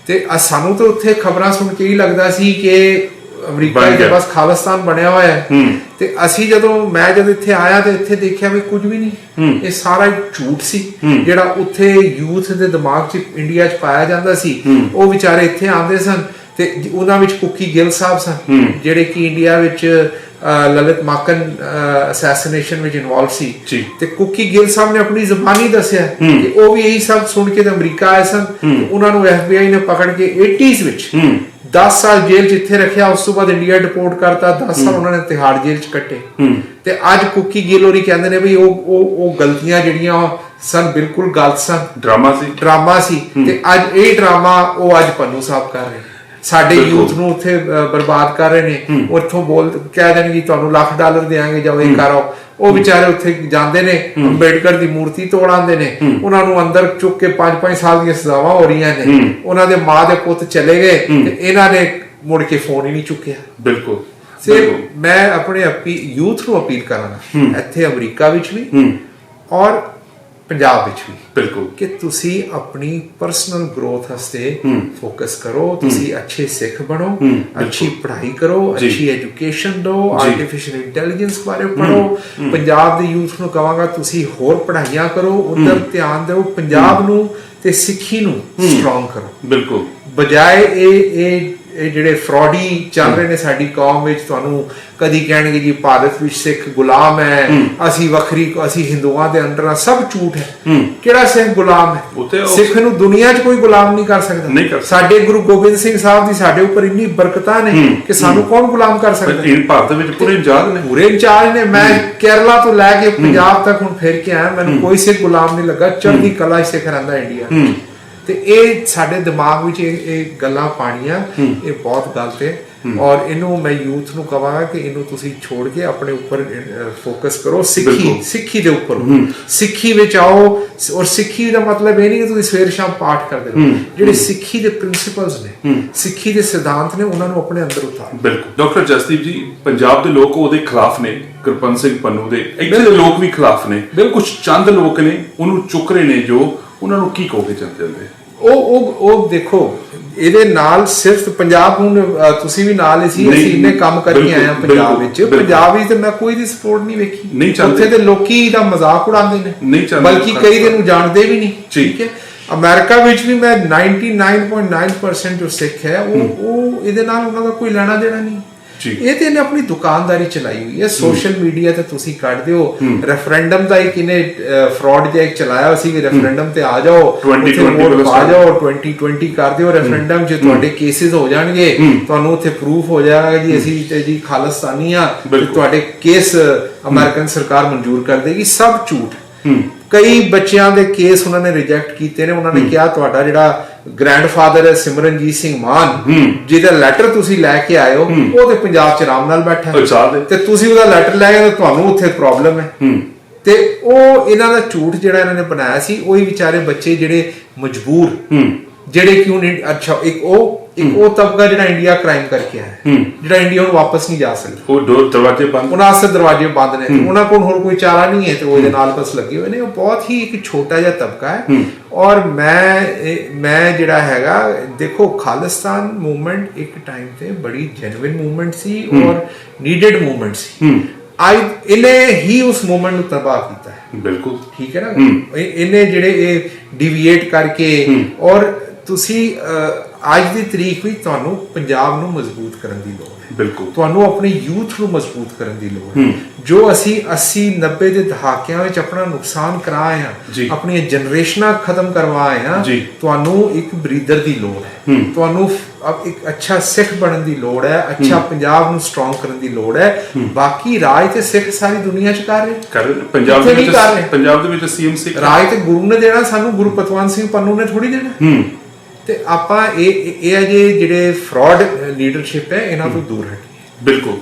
ਤੇ ਸਾਨੂੰ ਤਾਂ ਉੱਥੇ ਖਬਰਾਂ ਸੁਣ ਕੇ ਹੀ ਲੱਗਦਾ ਸੀ ਕਿ ਅਮਰੀਕਾ ਦੇ। ਬਸ ਖਾਲਿਸਤਾਨ ਬਣਿਆ ਹੋਇਆ ਹੈ। ਤੇ ਅਸੀਂ ਜਦੋਂ ਮੈਂ ਜਦ ਇੱਥੇ ਆਇਆ ਤੇ ਇੱਥੇ ਦੇਖਿਆ ਵੀ ਕੁਝ ਵੀ ਨਹੀਂ। ਇਹ ਸਾਰਾ ਝੂਠ ਸੀ। ਜਿਹੜਾ ਉੱਥੇ ਯੂਥ ਦੇ ਦਿਮਾਗ 'ਚ ਇੰਡੀਆ 'ਚ ਪਾਇਆ ਜਾਂਦਾ ਸੀ ਉਹ ਵਿਚਾਰੇ ਇੱਥੇ ਆਉਂਦੇ ਸਨ ਤੇ ਉਹਨਾਂ ਵਿੱਚ ਕੁੱਕੀ ਗਿੱਲ ਸਾਹਿਬ ਸਨ ਜਿਹੜੇ ਕਿ ਇੰਡੀਆ ਵਿੱਚ ਲਲਿਤ ਮਾਕਨ ਅਸੈਸੀਨੇਸ਼ਨ ਵਿੱਚ ਇਨਵੋਲਵ ਸੀ। ਤੇ ਕੁੱਕੀ ਗਿੱਲ ਸਾਹਿਬ ਨੇ ਆਪਣੀ ਜ਼ੁਬਾਨੀ ਦੱਸਿਆ ਕਿ ਉਹ ਵੀ ਇਹੀ ਸਭ ਸੁਣ ਕੇ ਤੇ ਅਮਰੀਕਾ ਆਏ ਸਨ। ਉਹਨਾਂ ਨੂੰ FBI ਨੇ ਪਕੜ ਕੇ 80s ਵਿੱਚ 10 ਸਾਲ ਜੇਲ੍ਹ 'ਚ ਇੱਥੇ ਰੱਖਿਆ ਉਸ ਤੋਂ ਬਾਅਦ ਇੰਡੀਆ ਡਿਪੋਰਟ ਕਰਤਾ 10 ਸਾਲ ਉਹਨਾਂ ਨੇ ਤਿਹਾੜ ਜੇਲ੍ਹ 'ਚ ਕੱਟੇ। ਤੇ ਅੱਜ ਕੁੱਕੀ ਗਿੱਲ ਹੋਰੀ ਕਹਿੰਦੇ ਨੇ ਵੀ ਉਹ ਉਹ ਉਹ ਗਲਤੀਆਂ ਜਿਹੜੀਆਂ ਸਨ ਬਿਲਕੁਲ ਗਲਤ ਸਨ। ਡਰਾਮਾ ਸੀ। ਡਰਾਮਾ ਸੀ। ਤੇ ਅੱਜ ਇਹ ਡਰਾਮਾ ਉਹ ਅੱਜ ਪੰਨੂ ਸਾਹਿਬ ਕਰ ਰਹੇ। ਸਾਡੇ। ਯੂਥ ਨੂੰ ਉੱਥੇ ਬਰਬਾਦ ਕਰ ਰਹੇ ਨੇ। ਉੱਥੋਂ ਬੋਲ ਕਹਿ ਦੇਣਗੇ ਤੁਹਾਨੂੰ ਲੱਖ ਡਾਲਰ ਦੇਾਂਗੇ ਜਾਓ ਇਹ ਕਰੋ। ਉਹ ਵਿਚਾਰੇ ਉੱਥੇ ਜਾਂਦੇ ਨੇ। ਅੰਬੇਡਕਰ ਦੀ ਮੂਰਤੀ ਤੋੜ ਆਉਂਦੇ ਨੇ। ਉਹਨਾਂ ਨੂੰ ਅੰਦਰ ਚੁੱਕ ਕੇ 5-5 ਸਾਲ ਦੀਆਂ ਸਜ਼ਾਵਾਂ ਹੋ ਰਹੀਆਂ ਨੇ। ਉਹਨਾਂ ਦੇ ਮਾਂ ਦੇ ਪੁੱਤ ਚਲੇ ਗਏ ਤੇ ਇਹਨਾਂ ਨੇ ਮੁੜ ਕੇ ਫੋਨ ਹੀ ਨਹੀਂ ਚੁੱਕਿਆ। ਬਿਲਕੁਲ। ਸੇ ਮੈਂ ਆਪਣੇ ਯੂਥ ਨੂੰ ਅਪੀਲ ਕਰਾਂਗਾ। ਇੱਥੇ ਅਮਰੀਕਾ ਵਿੱਚ ਵੀ ਔਰ ਪੰਜਾਬ ਵਿੱਚ ਵੀ। ਬਿਲਕੁਲ। ਕਿ ਤੁਸੀਂ ਆਪਣੀ ਪਰਸਨਲ ਗਰੋਥ ਵਾਸਤੇ ਫੋਕਸ ਕਰੋ ਤੁਸੀਂ ਅੱਛੇ ਸਿੱਖ ਬਣੋ ਅੱਛੀ ਪੜ੍ਹਾਈ ਕਰੋ। ਅੱਛੀ ਐਜੂਕੇਸ਼ਨ ਦਿਓ। ਆਰਟੀਫੀਸ਼ੀਅਲ ਇੰਟੈਲੀਜੈਂਸ ਬਾਰੇ ਪੜ੍ਹੋ। ਪੰਜਾਬ ਦੇ ਯੂਥ ਨੂੰ ਕਹਾਂਗਾ ਤੁਸੀਂ ਹੋਰ ਪੜ੍ਹਾਈਆਂ ਕਰੋ ਉਧਰ ਧਿਆਨ ਦਿਓ ਪੰਜਾਬ ਨੂੰ ਤੇ ਸਿੱਖੀ ਨੂੰ ਸਟਰੋਂਗ ਕਰੋ। ਬਿਲਕੁਲ। ਬਜਾਏ ਇਹ ਇਹ ਇਹ ਜਿਹੜੇ ਫਰਾਡੀ ਚੱਲ ਰਹੇ ਨੇ ਸਾਡੀ ਕੌਮ ਵਿੱਚ ਤੁਹਾਨੂੰ ਕਦੀ ਕਹਿਣਗੇ ਜੀ ਭਾਰਤ ਵਿੱਚ ਸਿੱਖ ਗੁਲਾਮ ਹੈ ਅਸੀਂ ਵੱਖਰੀ ਅਸੀਂ ਹਿੰਦੂਆਂ ਦੇ ਅੰਡਰ ਆ ਸਭ ਝੂਠ ਹੈ। ਕਿਹੜਾ ਸਿੱਖ ਗੁਲਾਮ ਹੈ? ਸਿੱਖ ਨੂੰ ਦੁਨੀਆ 'ਚ ਕੋਈ ਗੁਲਾਮ ਨਹੀਂ ਕਰ ਸਕਦਾ। ਸਾਡੇ ਗੁਰੂ ਗੋਬਿੰਦ ਸਿੰਘ ਸਾਹਿਬ ਦੀ ਸਾਡੇ ਉੱਪਰ ਇੰਨੀ ਬਰਕਤਾਂ ਨੇ ਕਿ ਸਾਨੂੰ ਕੌਣ ਗੁਲਾਮ ਕਰ ਸਕਦਾ? ਇਹ ਭਾਰਤ ਵਿੱਚ ਪੂਰੇ ਇੰਜਾਦ ਨੇ। ਪੂਰੇ ਇੰਚਾਰਜ ਨੇ। ਮੈਂ ਕੇਰਲਾ ਤੋਂ ਲੈ ਕੇ ਪੰਜਾਬ ਤੱਕ ਹੁਣ ਫਿਰ ਕੇ ਆਇਆ। ਮੈਨੂੰ ਕੋਈ ਸਿੱਖ ਗੁਲਾਮ ਨਹੀਂ ਲੱਗਾ। ਚੜ੍ਹਦੀ ਕਲਾ ਸਿੱਖ ਰਹਿੰਦਾ ਇੰਡੀਆ। ਤੇ ਇਹ ਸਾਡੇ ਦਿਮਾਗ ਵਿੱਚ ਇਹ ਇਹ ਗੱਲਾਂ ਪਾਣੀਆਂ ਇਹ ਬਹੁਤ ਗਲਤ ਹੈ। ਔਰ ਇਹਨੂੰ ਮੈਂ ਯੂਥ ਨੂੰ ਕਹਾਂਗਾ ਕਿ ਇਹਨੂੰ ਤੁਸੀਂ ਛੋੜ ਕੇ ਆਪਣੇ ਉੱਪਰ ਫੋਕਸ ਕਰੋ ਸਿੱਖੀ। ਸਿੱਖੀ ਦੇ ਉੱਪਰ। ਸਿੱਖੀ ਵਿੱਚ ਆਓ ਔਰ ਸਿੱਖੀ ਦਾ ਮਤਲਬ ਇਹ ਨਹੀਂ ਕਿ ਤੁਸੀਂ ਸਵੇਰ ਸ਼ਾਮ ਪਾਠ ਕਰਦੇ ਰਹੋ। ਜਿਹੜੇ ਸਿੱਖੀ ਦੇ ਪ੍ਰਿੰਸੀਪਲਸ ਨੇ ਸਿੱਖੀ ਦੇ ਸਿਧਾਂਤ ਨੇ ਉਹਨਾਂ ਨੂੰ ਆਪਣੇ ਅੰਦਰ ਉਤਾਰੋ। ਬਿਲਕੁਲ। ਡਾਕਟਰ ਜਸਦੀਪ ਜੀ ਪੰਜਾਬ ਦੇ ਲੋਕ ਉਹਦੇ ਖਿਲਾਫ ਨੇ ਕਿਰਪਨ ਸਿੰਘ ਪੰਨੂ ਦੇ। ਇੱਥੇ ਦੇ ਲੋਕ ਵੀ ਖਿਲਾਫ ਨੇ। ਕੁਝ ਚੰਦ ਲੋਕ ਨੇ ਉਹਨੂੰ ਚੁੱਕ ਰਹੇ ਨੇ ਜੋ ਉਹਨਾਂ ਨੂੰ ਕੀ ਕਹੋਗੇ ਚੰਦ ਜਾਂਦੇ ਉਹ ਉਹ ਉਹ ਦੇਖੋ ਇਹਦੇ ਨਾਲ ਸਿਰਫ ਪੰਜਾਬ ਹੁਣ ਤੁਸੀਂ ਵੀ ਨਾਲ ਸੀ ਅਸੀਂ ਇੰਨੇ ਕੰਮ ਕਰਕੇ ਆਏ ਹਾਂ ਪੰਜਾਬ ਵਿੱਚ। ਪੰਜਾਬ ਵਿੱਚ ਤੇ ਮੈਂ ਕੋਈ ਦੀ ਸਪੋਰਟ ਨਹੀਂ ਵੇਖੀ ਨਹੀਂ ਚਾਹੁੰਦੇ। ਉੱਥੇ ਦੇ ਲੋਕੀ ਦਾ ਮਜ਼ਾਕ ਉਡਾਉਂਦੇ ਨੇ ਨਹੀਂ ਚਾਹੁੰਦੇ ਬਲਕਿ ਲੋਕਾਂ ਕਈ ਦਾ। ਨੂੰ ਜਾਣਦੇ ਵੀ ਨਹੀਂ। ਠੀਕ ਹੈ ਅਮਰੀਕਾ ਵਿੱਚ ਵੀ ਮੈਂ 99.9% ਜੋ ਸਿੱਖ ਹੈ ਉਹ ਉਹ ਇਹਦੇ ਨਾਲ ਉਹਨਾਂ ਦਾ ਕੋਈ ਲੈਣਾ ਦੇਣਾ ਨਹੀਂ। ਇਹ ਤੇ ਇਹਨੇ ਆਪਣੀ ਦੁਕਾਨਦਾਰੀ ਚਲਾਈ ਹੋਈ ਹੈ। ਸੋਸ਼ਲ ਮੀਡੀਆ ਤੇ ਤੁਸੀਂ ਕੱਢ ਦਿਓ। ਰੈਫਰੈਂਡਮ ਦਾ ਇੱਕ ਇਹਨੇ ਫਰਾਡ ਜਿਹਾ ਇੱਕ ਚਲਾਇਆ ਸੀ ਕਿ ਰੈਫਰੈਂਡਮ ਤੇ ਆ ਜਾਓ 2020 ਉੱਥੇ ਵੋਟ ਵਾਲਾ ਪਾ ਜਾਓ 2020 ਕਰ ਦਿਓ ਰੈਫਰੈਂਡਮ। 'ਚ ਤੁਹਾਡੇ ਕੇਸਿਸ ਹੋ ਜਾਣਗੇ ਤੁਹਾਨੂੰ ਉੱਥੇ ਪ੍ਰੂਫ ਹੋ ਜਾਏਗਾ ਜੀ ਅਸੀਂ ਤੇ ਜੀ ਖਾਲਿਸਤਾਨੀ ਆ। ਤੁਹਾਡੇ ਕੇਸ ਅਮਰੀਕਨ ਸਰਕਾਰ ਮਨਜ਼ੂਰ ਕਰ ਦੇਗੀ। ਸਭ ਝੂਠ। ਕਈ ਬੱਚਿਆਂ ਦੇ ਕੇਸ ਉਹਨਾਂ ਨੇ ਰਿਜੈਕਟ ਕੀਤੇ ਨੇ। ਉਹਨਾਂ ਨੇ ਕਿਹਾ ਤੁਹਾਡਾ ਜਿਹੜਾ ਗ੍ਰੈਂਡਫਾਦਰ ਹੈ ਸਿਮਰਨਜੀਤ ਸਿੰਘ ਮਾਨ ਜਿਹਦਾ ਲੈਟਰ ਤੁਸੀਂ ਲੈ ਕੇ ਹੋ। ਉਹ ਤੇ ਪੰਜਾਬ 'ਚ ਆਰਾਮ ਨਾਲ ਬੈਠਾ। ਤੇ ਤੁਸੀਂ ਉਹਦਾ ਲੈਟਰ ਲੈ ਗਏ ਤੁਹਾਨੂੰ ਉੱਥੇ ਪ੍ਰੋਬਲਮ ਹੈ। ਤੇ ਉਹ ਇਹਨਾਂ ਦਾ ਝੂਠ ਜਿਹੜਾ ਇਹਨਾਂ ਨੇ ਬਣਾਇਆ ਸੀ ਉਹੀ ਵਿਚਾਰੇ ਬੱਚੇ ਜਿਹੜੇ ਮਜਬੂਰ ਜਿਹੜੇ ਕਿ ਹੁਣ ਇੰ- ਅੱਛਾ ਇੱਕ ਉਹ ਇੱਕ ਉਹ ਤਬਕਾ ਜਿਹੜਾ ਇੰਡੀਆ ਕ੍ਰਾਈਮ ਕਰਕੇ ਆਇਆ ਹੈ, ਜਿਹੜਾ ਇੰਡੀਆ ਨੂੰ ਵਾਪਸ ਨਹੀਂ ਜਾ ਸਕਦਾ। ਉਹ ਡੋਰ ਦਰਵਾਜ਼ੇ ਬੰਦ ਉਹਨਾਂ ਵਾਸਤੇ ਦਰਵਾਜ਼ੇ ਬੰਦ ਨੇ ਉਹਨਾਂ ਕੋਲ ਹੋਰ ਕੋਈ ਚਾਰਾ ਨਹੀਂ ਹੈ ਤੇ ਉਹ ਇਹਦੇ ਨਾਲ ਬਸ ਲੱਗੇ ਹੋਏ ਨੇ। ਉਹ ਬਹੁਤ ਹੀ ਇੱਕ ਛੋਟਾ ਜਿਹਾ ਤਬਕਾ ਹੈ। ਔਰ ਮੈਂ ਮੈਂ ਜਿਹੜਾ ਹੈਗਾ ਦੇਖੋ ਖਾਲਿਸਤਾਨ ਮੂਵਮੈਂਟ ਇੱਕ ਟਾਈਮ ਤੇ ਬੜੀ ਜੈਨੂਇਨ ਮੂਵਮੈਂਟ ਸੀ ਔਰ ਨੀਡਡ ਮੂਵਮੈਂਟ ਸੀ। ਆਈ ਇਹਨੇ ਹੀ ਉਸ ਮੂਵਮੈਂਟ ਨੂੰ ਤਬਾਹ ਕੀਤਾ ਹੈ। ਬਿਲਕੁਲ। ਠੀਕ ਹੈ ਨਾ? ਇਹ- ਇਹਨੇ ਜਿਹੜੇ ਇਹ ਡਿਵੀਏਟ ਕਰਕੇ ਔਰ ਤੁਸੀਂ ਅੱਜ ਦੀ ਤਰੀਕ ਵਿੱਚ ਤੁਹਾਨੂੰ ਪੰਜਾਬ ਨੂੰ ਮਜ਼ਬੂਤ ਕਰਨ ਦੀ ਲੋੜ ਹੈ। ਬਿਲਕੁਲ। ਤੁਹਾਨੂੰ ਆਪਣੇ ਯੂਥ ਨੂੰ ਮਜ਼ਬੂਤ ਕਰਨ ਦੀ ਲੋੜ ਹੈ। ਜੋ ਅਸੀਂ 80 90 ਦੇ ਦਹਾਕਿਆਂ ਵਿੱਚ ਆਪਣਾ ਨੁਕਸਾਨ ਕਰਾਏ। ਆ ਆਪਣੀਆਂ ਜਨਰੇਸ਼ਨਾਂ ਖਤਮ ਕਰਵਾਏ ਆ। ਤੁਹਾਨੂੰ ਇੱਕ ਬਰੀਦਰ ਦੀ ਲੋੜ ਹੈ। ਤੁਹਾਨੂੰ ਅਬ ਇੱਕ ਅੱਛਾ ਸਿੱਖ ਬਣਨ ਦੀ ਲੋੜ ਹੈ ਅੱਛਾ ਪੰਜਾਬ ਨੂੰ ਸਟਰੋਂਗ ਕਰਨ ਦੀ ਲੋੜ ਹੈ। ਬਾਕੀ ਰਾਜ ਤੇ ਸਿੱਖ ਸਾਰੀ ਦੁਨੀਆ 'ਚ ਕਰ ਰਹੇ ਕਰ ਪੰਜਾਬ ਦੇ। ਵਿੱਚ ਪੰਜਾਬ ਦੇ ਵਿੱਚ ਸੀਐਮ ਸਿੱਖ ਰਾਜ ਤੇ ਗੁਰੂ ਨੇ ਦੇਣਾ ਸਾਨੂੰ ਗੁਰੂ ਪਤਵੰਤ ਸਿੰਘ ਪੰਨੂ ਨੇ ਥੋੜੀ ਦੇਣਾ। ਤੇ ਆਪਾਂ ਇਹ ਇਹ ਹੈ ਜੇ ਜਿਹੜੇ ਫਰਾਡ ਲੀਡਰਸ਼ਿਪ ਹੈ ਇਹਨਾਂ ਤੋਂ ਦੂਰ ਹਟੀਏ। ਬਿਲਕੁਲ।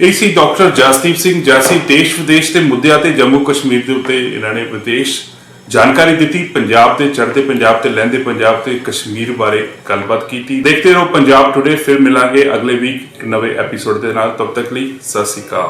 ਇਹ ਸੀ ਡਾਕਟਰ ਜਸਦੀਪ ਸਿੰਘ ਜੈਸੀ ਦੇਸ਼ ਵਿਦੇਸ਼ ਦੇ ਮੁੱਦਿਆਂ ਤੇ ਜੰਮੂ ਕਸ਼ਮੀਰ ਦੇ ਉੱਤੇ ਇਹਨਾਂ ਨੇ ਵਿਦੇਸ਼ ਜਾਣਕਾਰੀ ਦਿੱਤੀ ਪੰਜਾਬ ਦੇ ਚੜ੍ਹਦੇ ਪੰਜਾਬ ਤੇ ਲਹਿੰਦੇ ਪੰਜਾਬ ਤੇ ਕਸ਼ਮੀਰ ਬਾਰੇ ਗੱਲਬਾਤ ਕੀਤੀ। ਦੇਖਦੇ ਰਹੋ ਪੰਜਾਬ ਟੁਡੇ ਫਿਰ ਮਿਲਾਂਗੇ ਅਗਲੇ ਵੀਕ ਨਵੇਂ ਐਪੀਸੋਡ ਦੇ ਨਾਲ। ਤਬ ਤੱਕ ਲਈ ਸਤਿ ਸ਼੍ਰੀ ਅਕਾਲ।